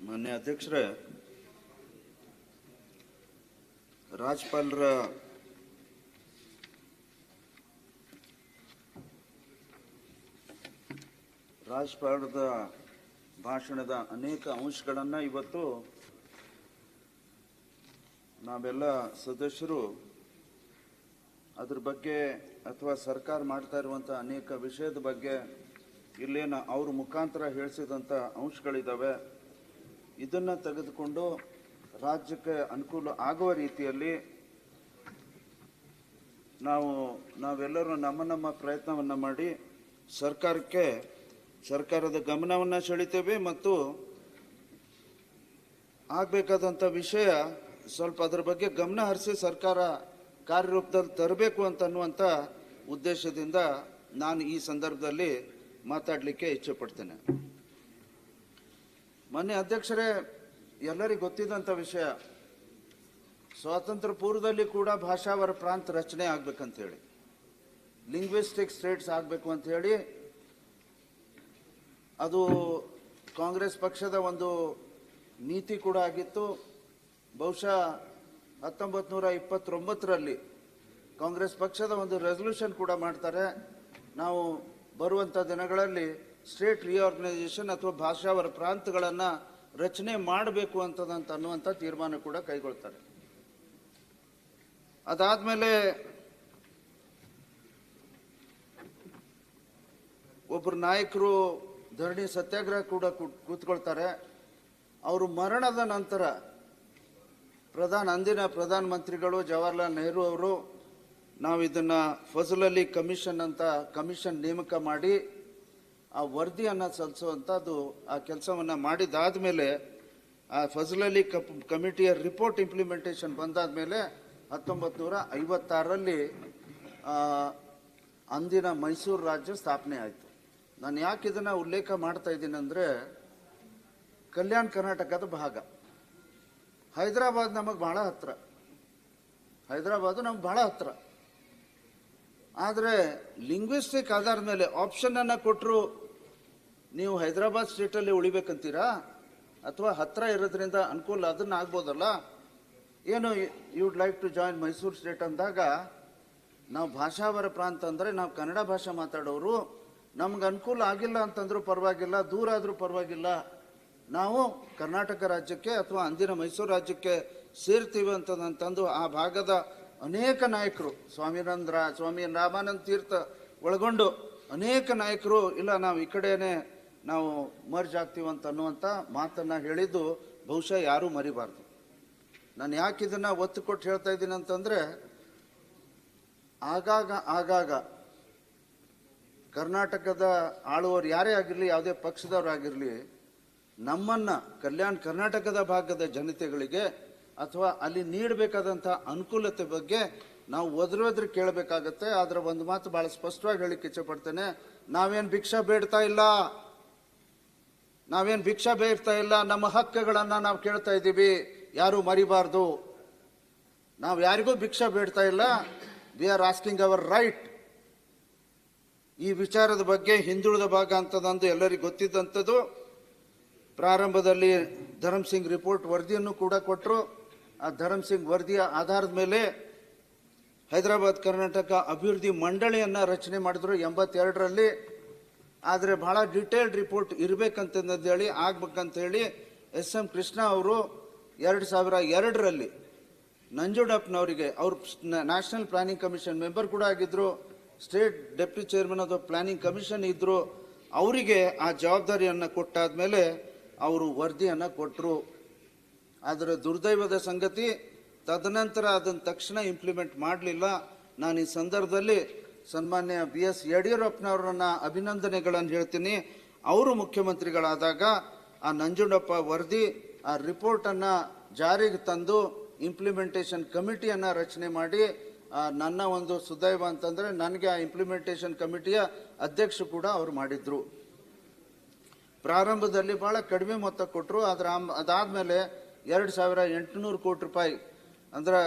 ಮಾನ್ಯ ಅಧ್ಯಕ್ಷರೇ ರಾಜ್ಯಪಾಲರ ರಾಜ್ಪಾಲದ ಭಾಷಣದ ಅನೇಕ ಅಂಶಗಳನ್ನು ಇವತ್ತು ನಾವೆಲ್ಲ ಸದಸ್ಯರು ಅದ್ರ ಬಗ್ಗೆ ಅಥವಾ ಸರ್ಕಾರ ಮಾಡ್ತಾ ಇರುವಂಥ ಅನೇಕ ವಿಷಯದ ಬಗ್ಗೆ ಇಲ್ಲೇನು ಅವ್ರ ಮುಖಾಂತರ ಹೇಳಿಸಿದಂಥ ಅಂಶಗಳಿದ್ದಾವೆ ಇದನ್ನು ತೆಗೆದುಕೊಂಡು ರಾಜ್ಯಕ್ಕೆ ಅನುಕೂಲ ಆಗುವ ರೀತಿಯಲ್ಲಿ ನಾವು, ನಾವೆಲ್ಲರೂ ನಮ್ಮ ನಮ್ಮ ಪ್ರಯತ್ನವನ್ನು ಮಾಡಿ ಸರ್ಕಾರಕ್ಕೆ, ಸರ್ಕಾರದ ಗಮನವನ್ನು ಸೆಳಿತೇವೆ ಮತ್ತು ಆಗಬೇಕಾದಂಥ ವಿಷಯ ಸ್ವಲ್ಪ ಅದರ ಬಗ್ಗೆ ಗಮನ ಹರಿಸಿ ಸರ್ಕಾರ ಕಾರ್ಯರೂಪದಲ್ಲಿ ತರಬೇಕು ಅಂತ ಅನ್ನುವಂಥ ಉದ್ದೇಶದಿಂದ ನಾನು ಈ ಸಂದರ್ಭದಲ್ಲಿ ಮಾತಾಡಲಿಕ್ಕೆ ಇಚ್ಛೆ ಪಡ್ತೇನೆ. ಮೊನ್ನೆ ಅಧ್ಯಕ್ಷರೇ, ಎಲ್ಲರಿಗೂ ಗೊತ್ತಿದ್ದಂಥ ವಿಷಯ ಸ್ವಾತಂತ್ರ್ಯ ಪೂರ್ವದಲ್ಲಿ ಕೂಡ ಭಾಷಾವರ ಪ್ರಾಂತ ರಚನೆ ಆಗ್ಬೇಕಂತ ಹೇಳಿ, ಲಿಂಗ್ವಿಸ್ಟಿಕ್ ಸ್ಟೇಟ್ಸ್ ಆಗಬೇಕು ಹೇಳಿ, ಅದು ಕಾಂಗ್ರೆಸ್ ಪಕ್ಷದ ಒಂದು ನೀತಿ ಕೂಡ ಆಗಿತ್ತು. ಬಹುಶಃ ಹತ್ತೊಂಬತ್ತು ನೂರ ಇಪ್ಪತ್ತೊಂಬತ್ತರಲ್ಲಿ ಕಾಂಗ್ರೆಸ್ ಪಕ್ಷದ ಒಂದು ರೆಸಲ್ಯೂಷನ್ ಕೂಡ ಮಾಡ್ತಾರೆ. ನಾವು ಬರುವಂಥ ದಿನಗಳಲ್ಲಿ ಸ್ಟೇಟ್ ರಿಆರ್ಗನೈಸೇಷನ್ ಅಥವಾ ಭಾಷಾವರ ಪ್ರಾಂತಗಳನ್ನು ರಚನೆ ಮಾಡಬೇಕು ಅಂತದಂತ ಅನ್ನುವಂಥ ತೀರ್ಮಾನ ಕೂಡ ಕೈಗೊಳ್ತಾರೆ. ಅದಾದಮೇಲೆ ಒಬ್ಬರು ನಾಯಕರು ಧರಣಿ ಸತ್ಯಾಗ್ರಹ ಕೂಡ ಕೂತ್ಕೊಳ್ತಾರೆ. ಅವರು ಮರಣದ ನಂತರ ಪ್ರಧಾನ, ಅಂದಿನ ಪ್ರಧಾನಮಂತ್ರಿಗಳು ಜವಾಹರ್ಲಾಲ್ ನೆಹರು ಅವರು ನಾವು ಇದನ್ನು ಫಜಲ್ ಅಲಿ ಕಮಿಷನ್ ಅಂತ ಕಮಿಷನ್ ನೇಮಕ ಮಾಡಿ ಆ ವರದಿಯನ್ನು ಸಲ್ಲಿಸುವಂಥದ್ದು ಆ ಕೆಲಸವನ್ನು ಮಾಡಿದಾದ್ಮೇಲೆ ಆ ಫಜಲ್ ಅಲಿ ಕಪ್ ಕಮಿಟಿಯ ರಿಪೋರ್ಟ್ ಇಂಪ್ಲಿಮೆಂಟೇಷನ್ ಬಂದಾದ್ಮೇಲೆ ಹತ್ತೊಂಬತ್ತು ನೂರ ಐವತ್ತಾರರಲ್ಲಿ ಆ, ಅಂದಿನ ಮೈಸೂರು ರಾಜ್ಯ ಸ್ಥಾಪನೆ ಆಯಿತು. ನಾನು ಯಾಕೆ ಇದನ್ನು ಉಲ್ಲೇಖ ಮಾಡ್ತಾ ಇದ್ದೀನಿ ಅಂದರೆ ಕಲ್ಯಾಣ ಕರ್ನಾಟಕದ ಭಾಗ. ಹೈದರಾಬಾದ್ ನಮಗೆ ಭಾಳ ಹತ್ತಿರ ಹೈದರಾಬಾದು ನಮ್ಗೆ ಭಾಳ ಹತ್ತಿರ ಆದರೆ ಲಿಂಗ್ವಿಸ್ಟಿಕ್ ಆಧಾರದ ಮೇಲೆ ಆಪ್ಷನನ್ನು ಕೊಟ್ಟರು ನೀವು ಹೈದರಾಬಾದ್ ಸ್ಟೇಟಲ್ಲಿ ಉಳಿಬೇಕಂತೀರಾ? ಅಥವಾ ಹತ್ತಿರ ಇರೋದ್ರಿಂದ ಅನುಕೂಲ ಅದನ್ನ ಆಗ್ಬೋದಲ್ಲ? ಏನು you would like to join Mysuru state ಅಂದಾಗ, ನಾವು ಭಾಷಾವರ ಪ್ರಾಂತ ಅಂದರೆ ನಾವು ಕನ್ನಡ ಭಾಷೆ ಮಾತಾಡೋರು, ನಮ್ಗೆ ಅನುಕೂಲ ಆಗಿಲ್ಲ ಅಂತಂದರೂ ಪರವಾಗಿಲ್ಲ, ದೂರ ಆದರೂ ಪರವಾಗಿಲ್ಲ. ನಾವು ಕರ್ನಾಟಕ ರಾಜ್ಯಕ್ಕೆ ಅಥವಾ ಅಂದಿನ ಮೈಸೂರು ರಾಜ್ಯಕ್ಕೆ ಸೇರ್ತೀವಿ ಅಂತಂದು ಆ ಭಾಗದ ಅನೇಕ ನಾಯಕರು, ಸ್ವಾಮಿನಂದ್ರ, ಸ್ವಾಮಿ ರಾಮಾನಂದ ತೀರ್ಥ ಒಳಗೊಂಡು ಅನೇಕ ನಾಯಕರು, ಇಲ್ಲ ನಾವು ಈ ಕಡೆನೇ ನಾವು ಮರ್ಜ್ ಆಗ್ತೀವಂತ ಅನ್ನುವಂಥ ಮಾತನ್ನು ಹೇಳಿದ್ದು ಬಹುಶಃ ಯಾರೂ ಮರಿಬಾರ್ದು. ನಾನು ಯಾಕೆ ಇದನ್ನು ಒತ್ತು ಕೊಟ್ಟು ಹೇಳ್ತಾ ಇದ್ದೀನಿ ಅಂತಂದರೆ, ಆಗಾಗ ಆಗಾಗ ಕರ್ನಾಟಕದ ಆಳುವವರು ಯಾರೇ ಆಗಿರಲಿ, ಯಾವುದೇ ಪಕ್ಷದವರಾಗಿರಲಿ ನಮ್ಮನ್ನು ಕಲ್ಯಾಣ ಕರ್ನಾಟಕದ ಭಾಗದ ಜನತೆಗಳಿಗೆ ಅಥವಾ ಅಲ್ಲಿ ನೀಡಬೇಕಾದಂಥ ಅನುಕೂಲತೆ ಬಗ್ಗೆ ನಾವು ಒದ್ರೊದ್ರ ಕೇಳಬೇಕಾಗತ್ತೆ. ಆದರೆ ಒಂದು ಮಾತು ಭಾಳ ಸ್ಪಷ್ಟವಾಗಿ ಹೇಳಿಕ್ಕೆ ಇಚ್ಛೆಪಡ್ತೇನೆ ನಾವೇನು ಭಿಕ್ಷಾ ಬೇಡ್ತಾ ಇಲ್ಲ. ನಾವೇನು ಭಿಕ್ಷಾ ಬೇರ್ತಾ ಇಲ್ಲ, ನಮ್ಮ ಹಕ್ಕುಗಳನ್ನು ನಾವು ಕೇಳ್ತಾ ಇದ್ದೀವಿ, ಯಾರು ಮರಿಬಾರ್ದು. ನಾವು ಯಾರಿಗೂ ಭಿಕ್ಷಾ ಬೇಡ್ತಾ ಇಲ್ಲ, we are asking our right. ಈ ವಿಚಾರದ ಬಗ್ಗೆ ಹಿಂದುಳಿದ ಭಾಗ ಅಂತದಂದು ಎಲ್ಲರಿಗೂ ಗೊತ್ತಿದ್ದಂಥದ್ದು. ಪ್ರಾರಂಭದಲ್ಲಿ ಧರಮ್ ಸಿಂಗ್ ರಿಪೋರ್ಟ್ ವರದಿಯನ್ನು ಕೂಡ ಕೊಟ್ಟರು ಆ ಧರಮ್ ಸಿಂಗ್ ವರದಿಯ ಆಧಾರದ ಮೇಲೆ ಹೈದರಾಬಾದ್ ಕರ್ನಾಟಕ ಅಭಿವೃದ್ಧಿ ಮಂಡಳಿಯನ್ನು ರಚನೆ ಮಾಡಿದ್ರು ಎಂಬತ್ತೆರಡರಲ್ಲಿ. ಆದರೆ ಬಹಳ ಡಿಟೇಲ್ಡ್ ರಿಪೋರ್ಟ್ ಇರಬೇಕಂತಂದು ಹೇಳಿ, ಆಗ್ಬೇಕಂತ ಹೇಳಿ ಎಸ್ ಎಂ ಕೃಷ್ಣ ಅವರು ಎರಡು ಸಾವಿರ ಎರಡರಲ್ಲಿ ನಂಜುಡಪ್ಪನವರಿಗೆ ಅವರು ನ್ಯಾಷನಲ್ ಪ್ಲಾನಿಂಗ್ ಕಮಿಷನ್ ಮೆಂಬರ್ ಕೂಡ ಆಗಿದ್ದರು state deputy chairman of planning commission ಇದ್ದರು ಅವರಿಗೆ ಆ ಜವಾಬ್ದಾರಿಯನ್ನು ಕೊಟ್ಟಾದ್ಮೇಲೆ ಅವರು ವರದಿಯನ್ನು ಕೊಟ್ಟರು ಆದರೆ ದುರ್ದೈವದ ಸಂಗತಿ, ತದನಂತರ ಅದನ್ನು ತಕ್ಷಣ ಇಂಪ್ಲಿಮೆಂಟ್ ಮಾಡಲಿಲ್ಲ. ನಾನು ಈ ಸಂದರ್ಭದಲ್ಲಿ ಸನ್ಮಾನ್ಯ ಬಿ ಎಸ್ ಯಡಿಯೂರಪ್ಪನವರನ್ನ ಅಭಿನಂದನೆಗಳನ್ನು ಹೇಳ್ತೀನಿ. ಅವರು ಮುಖ್ಯಮಂತ್ರಿಗಳಾದಾಗ ಆ ನಂಜುಂಡಪ್ಪ ವರದಿ, ಆ ರಿಪೋರ್ಟನ್ನು ಜಾರಿಗೆ ತಂದು ಇಂಪ್ಲಿಮೆಂಟೇಷನ್ ಕಮಿಟಿಯನ್ನು ರಚನೆ ಮಾಡಿ ನನ್ನ ಒಂದು ಸುದೈವ ಅಂತಂದರೆ ನನಗೆ ಆ ಇಂಪ್ಲಿಮೆಂಟೇಷನ್ ಕಮಿಟಿಯ ಅಧ್ಯಕ್ಷ ಕೂಡ ಅವರು ಮಾಡಿದ್ರು. ಪ್ರಾರಂಭದಲ್ಲಿ ಭಾಳ ಕಡಿಮೆ ಮೊತ್ತ ಕೊಟ್ಟರು ಆದರೆ ಅದಾದಮೇಲೆ ಎರಡು ಸಾವಿರ ಎಂಟುನೂರು ಕೋಟಿ ರೂಪಾಯಿ ಅಂದ್ರೆ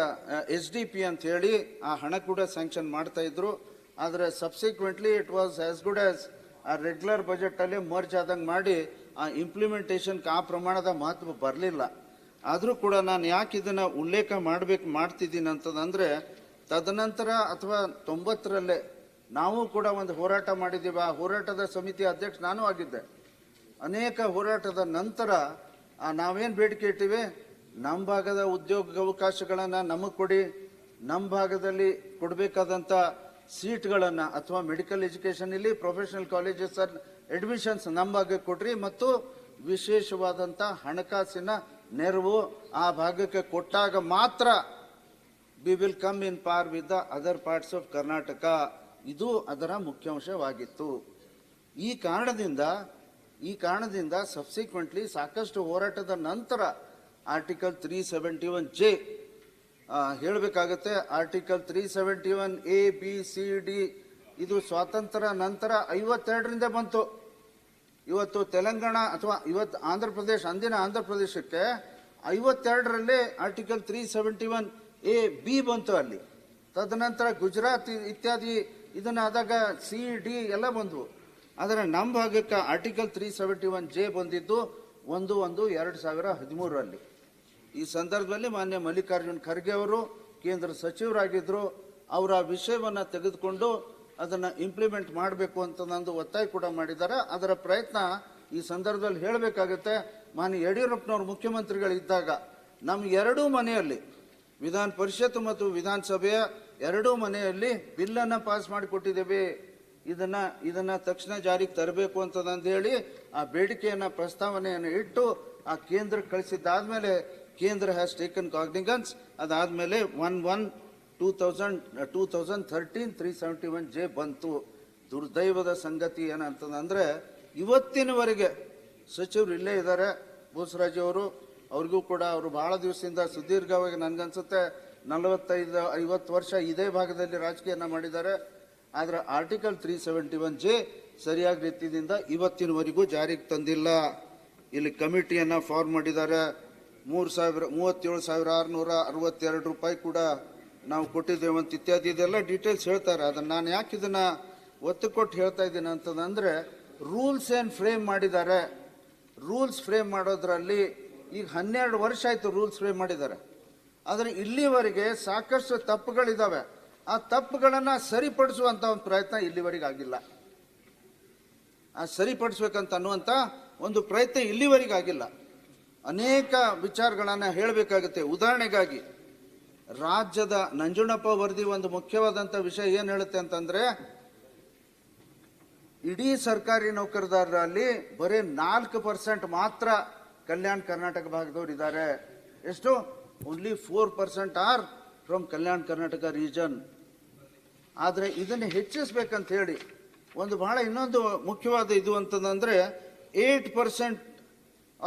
ಎಸ್ ಡಿ ಪಿ ಅಂತ ಹೇಳಿ ಆ ಹಣ ಕೂಡ ಸ್ಯಾಂಕ್ಷನ್ ಮಾಡ್ತಾ ಇದ್ರು. ಆದರೆ subsequently it was as good as ಆ ರೆಗ್ಯುಲರ್ ಬಜೆಟಲ್ಲಿ ಮರ್ಜ್ ಆದಂಗೆ ಮಾಡಿ ಆ ಇಂಪ್ಲಿಮೆಂಟೇಷನ್ಗೆ ಆ ಪ್ರಮಾಣದ ಮಹತ್ವ ಬರಲಿಲ್ಲ. ಆದರೂ ಕೂಡ ನಾನು ಯಾಕೆ ಇದನ್ನು ಉಲ್ಲೇಖ ಮಾಡಬೇಕು ಮಾಡ್ತಿದ್ದೀನಿ ಅಂತದಂದರೆ ತದನಂತರ ಅಥವಾ ತೊಂಬತ್ತರಲ್ಲೇ ನಾವು ಕೂಡ ಒಂದು ಹೋರಾಟ ಮಾಡಿದ್ದೀವಿ. ಆ ಹೋರಾಟದ ಸಮಿತಿ ಅಧ್ಯಕ್ಷ ನಾನು ಆಗಿದ್ದೆ. ಅನೇಕ ಹೋರಾಟದ ನಂತರ ನಾವೇನು ಬೇಡಿಕೆ ಇಟ್ಟಿವಿ? ನಮ್ಮ ಭಾಗದ ಉದ್ಯೋಗ ಅವಕಾಶಗಳನ್ನು ನಮಗೆ ಕೊಡಿ. ನಮ್ಮ ಭಾಗದಲ್ಲಿ ಕೊಡಬೇಕಾದಂಥ ಸೀಟ್ಗಳನ್ನು ಅಥವಾ ಮೆಡಿಕಲ್ ಎಜುಕೇಷನ್ ಇಲ್ಲಿ ಪ್ರೊಫೆಷನಲ್ ಕಾಲೇಜಸ್ ಅಡ್ಮಿಷನ್ಸ್ ನಮ್ಮ ಭಾಗಕ್ಕೆ ಕೊಡ್ರಿ ಮತ್ತು ವಿಶೇಷವಾದಂಥ ಹಣಕಾಸಿನ ನೆರವು ಆ ಭಾಗಕ್ಕೆ ಕೊಟ್ಟಾಗ ಮಾತ್ರ V will come in par with the other parts of Karnataka ಇದು ಅದರ ಮುಖ್ಯಾಂಶವಾಗಿತ್ತು. ಈ ಕಾರಣದಿಂದ ಈ ಕಾರಣದಿಂದ ಸಬ್ಸಿಕ್ವೆಂಟ್ಲಿ ಸಾಕಷ್ಟು ಹೋರಾಟದ ನಂತರ article three seventy one J ಹೇಳಬೇಕಾಗತ್ತೆ article three seventy one A, B, C, D. ಇದು ಸ್ವಾತಂತ್ರ್ಯ ನಂತರ ಐವತ್ತೆರಡರಿಂದ ಬಂತು. ಇವತ್ತು ತೆಲಂಗಾಣ ಅಥವಾ ಇವತ್ತು ಆಂಧ್ರ ಪ್ರದೇಶ, ಅಂದಿನ ಆಂಧ್ರ ಪ್ರದೇಶಕ್ಕೆ ಐವತ್ತೆರಡರಲ್ಲಿ article three seventy one A, B ಬಂತು ಅಲ್ಲಿ. ತದನಂತರ ಗುಜರಾತ್ ಇತ್ಯಾದಿ ಇದನ್ನಾದಾಗ ಸಿ, ಡಿ ಎಲ್ಲ ಬಂದವು. ಆದರೆ ನಮ್ಮ ಭಾಗಕ್ಕೆ article three seventy one J ಬಂದಿದ್ದು ಒಂದು ಒಂದು ಎರಡು ಸಾವಿರ ಹದಿಮೂರರಲ್ಲಿ. ಈ ಸಂದರ್ಭದಲ್ಲಿ ಮಾನ್ಯ ಮಲ್ಲಿಕಾರ್ಜುನ್ ಖರ್ಗೆ ಅವರು ಕೇಂದ್ರ ಸಚಿವರಾಗಿದ್ದರು ಅವರ ವಿಷಯವನ್ನು ತೆಗೆದುಕೊಂಡು ಅದನ್ನು ಇಂಪ್ಲಿಮೆಂಟ್ ಮಾಡಬೇಕು ಅಂತ ನಂದು ಒತ್ತಾಯ ಕೂಡ ಮಾಡಿದ್ದಾರೆ. ಅದರ ಪ್ರಯತ್ನ ಈ ಸಂದರ್ಭದಲ್ಲಿ ಹೇಳಬೇಕಾಗುತ್ತೆ. ಮಾನ್ಯ ಯಡಿಯೂರಪ್ಪನವರು ಮುಖ್ಯಮಂತ್ರಿಗಳಿದ್ದಾಗ ನಮ್ಮ ಎರಡೂ ಮನೆಯಲ್ಲಿ ವಿಧಾನ ಪರಿಷತ್ ಮತ್ತು ವಿಧಾನಸಭೆಯ ಎರಡೂ ಮನೆಯಲ್ಲಿ ಬಿಲ್ಲನ್ನು ಪಾಸ್ ಮಾಡಿಕೊಟ್ಟಿದ್ದೇವೆ. ಇದನ್ನು ಇದನ್ನು ತಕ್ಷಣ ಜಾರಿಗೆ ತರಬೇಕು ಅಂತಂದು ಹೇಳಿ ಆ ಬೇಡಿಕೆಯನ್ನು, ಪ್ರಸ್ತಾವನೆಯನ್ನು ಇಟ್ಟು ಆ ಕೇಂದ್ರಕ್ಕೆ ಕಳಿಸಿದ್ದಾದ್ಮೇಲೆ ಕೇಂದ್ರ ಹ್ಯಾಸ್ ಟೇಕನ್ ಕಾಗ್ನಿಗನ್ಸ್ ಅದಾದಮೇಲೆ one one two thousand two thousand thirteen three seventy one J ಬಂತು. ದುರ್ದೈವದ ಸಂಗತಿ ಏನಂತಂದ್ರೆ, ಇವತ್ತಿನವರೆಗೆ ಸಚಿವರು ಇಲ್ಲೇ ಇದ್ದಾರೆ ಬೋಸರಾಜ್ ಅವರು. ಅವ್ರಿಗೂ ಕೂಡ ಅವರು ಭಾಳ ದಿವಸದಿಂದ ಸುದೀರ್ಘವಾಗಿ ನನಗನ್ಸುತ್ತೆ, ನಲವತ್ತೈದು, ಐವತ್ತು ವರ್ಷ ಇದೇ ಭಾಗದಲ್ಲಿ ರಾಜಕೀಯನ ಮಾಡಿದ್ದಾರೆ. ಆದರೆ article three seventy one J ಸರಿಯಾದ ರೀತಿಯಿಂದ ಇವತ್ತಿನವರೆಗೂ ಜಾರಿಗೆ ತಂದಿಲ್ಲ. ಇಲ್ಲಿ ಕಮಿಟಿಯನ್ನು ಫಾರ್ಮ್ ಮಾಡಿದ್ದಾರೆ. ಮೂರು ಸಾವಿರ, ಮೂವತ್ತೇಳು ಸಾವಿರ ಆರುನೂರ ಅರವತ್ತೆರಡು ರೂಪಾಯಿ ಕೂಡ ನಾವು ಕೊಟ್ಟಿದ್ದೇವೆ ಅಂತ ಇತ್ಯಾದಿ ಇದೆಲ್ಲ ಡೀಟೇಲ್ಸ್ ಹೇಳ್ತಾರೆ. ಅದನ್ನು ನಾನು ಯಾಕೆ ಇದನ್ನು ಒತ್ತು ಕೊಟ್ಟು ಹೇಳ್ತಾ ಇದ್ದೀನಿ ಅಂತಂದರೆ ರೂಲ್ಸ್ ಏನು ಫ್ರೇಮ್ ಮಾಡಿದ್ದಾರೆ. ರೂಲ್ಸ್ ಫ್ರೇಮ್ ಮಾಡೋದ್ರಲ್ಲಿ ಈಗ ಹನ್ನೆರಡು ವರ್ಷ ಆಯಿತು ರೂಲ್ಸ್ ಫ್ರೇಮ್ ಮಾಡಿದ್ದಾರೆ. ಆದರೆ ಇಲ್ಲಿವರೆಗೆ ಸಾಕಷ್ಟು ತಪ್ಪುಗಳಿದ್ದಾವೆ ಆ ತಪ್ಪುಗಳನ್ನು ಸರಿಪಡಿಸುವಂಥ ಒಂದು ಪ್ರಯತ್ನ ಇಲ್ಲಿವರೆಗೆ ಆಗಿಲ್ಲ. ಆ ಸರಿಪಡಿಸ್ಬೇಕಂತ ಅನ್ನುವಂಥ ಒಂದು ಪ್ರಯತ್ನ ಇಲ್ಲಿವರೆಗೆ ಆಗಿಲ್ಲ. ಅನೇಕ ವಿಚಾರಗಳನ್ನು ಹೇಳಬೇಕಾಗುತ್ತೆ. ಉದಾಹರಣೆಗಾಗಿ, ರಾಜ್ಯದ ನಂಜುಣಪ್ಪ ವರದಿ ಒಂದು ಮುಖ್ಯವಾದಂಥ ವಿಷಯ ಏನು ಹೇಳುತ್ತೆ ಅಂತಂದರೆ, ಇಡೀ ಸರ್ಕಾರಿ ನೌಕರದಾರರಲ್ಲಿ ಬರೀ ನಾಲ್ಕು ಪರ್ಸೆಂಟ್ ಮಾತ್ರ ಕಲ್ಯಾಣ ಕರ್ನಾಟಕ ಭಾಗದವ್ರು ಇದ್ದಾರೆ. ಎಷ್ಟು? Only four percent are from Kalyana Karnataka region ಆದರೆ ಇದನ್ನು ಹೆಚ್ಚಿಸ್ಬೇಕಂತ ಹೇಳಿ, ಒಂದು ಬಹಳ ಇನ್ನೊಂದು ಮುಖ್ಯವಾದ ಇದು ಅಂತಂದ್ರೆ eight percent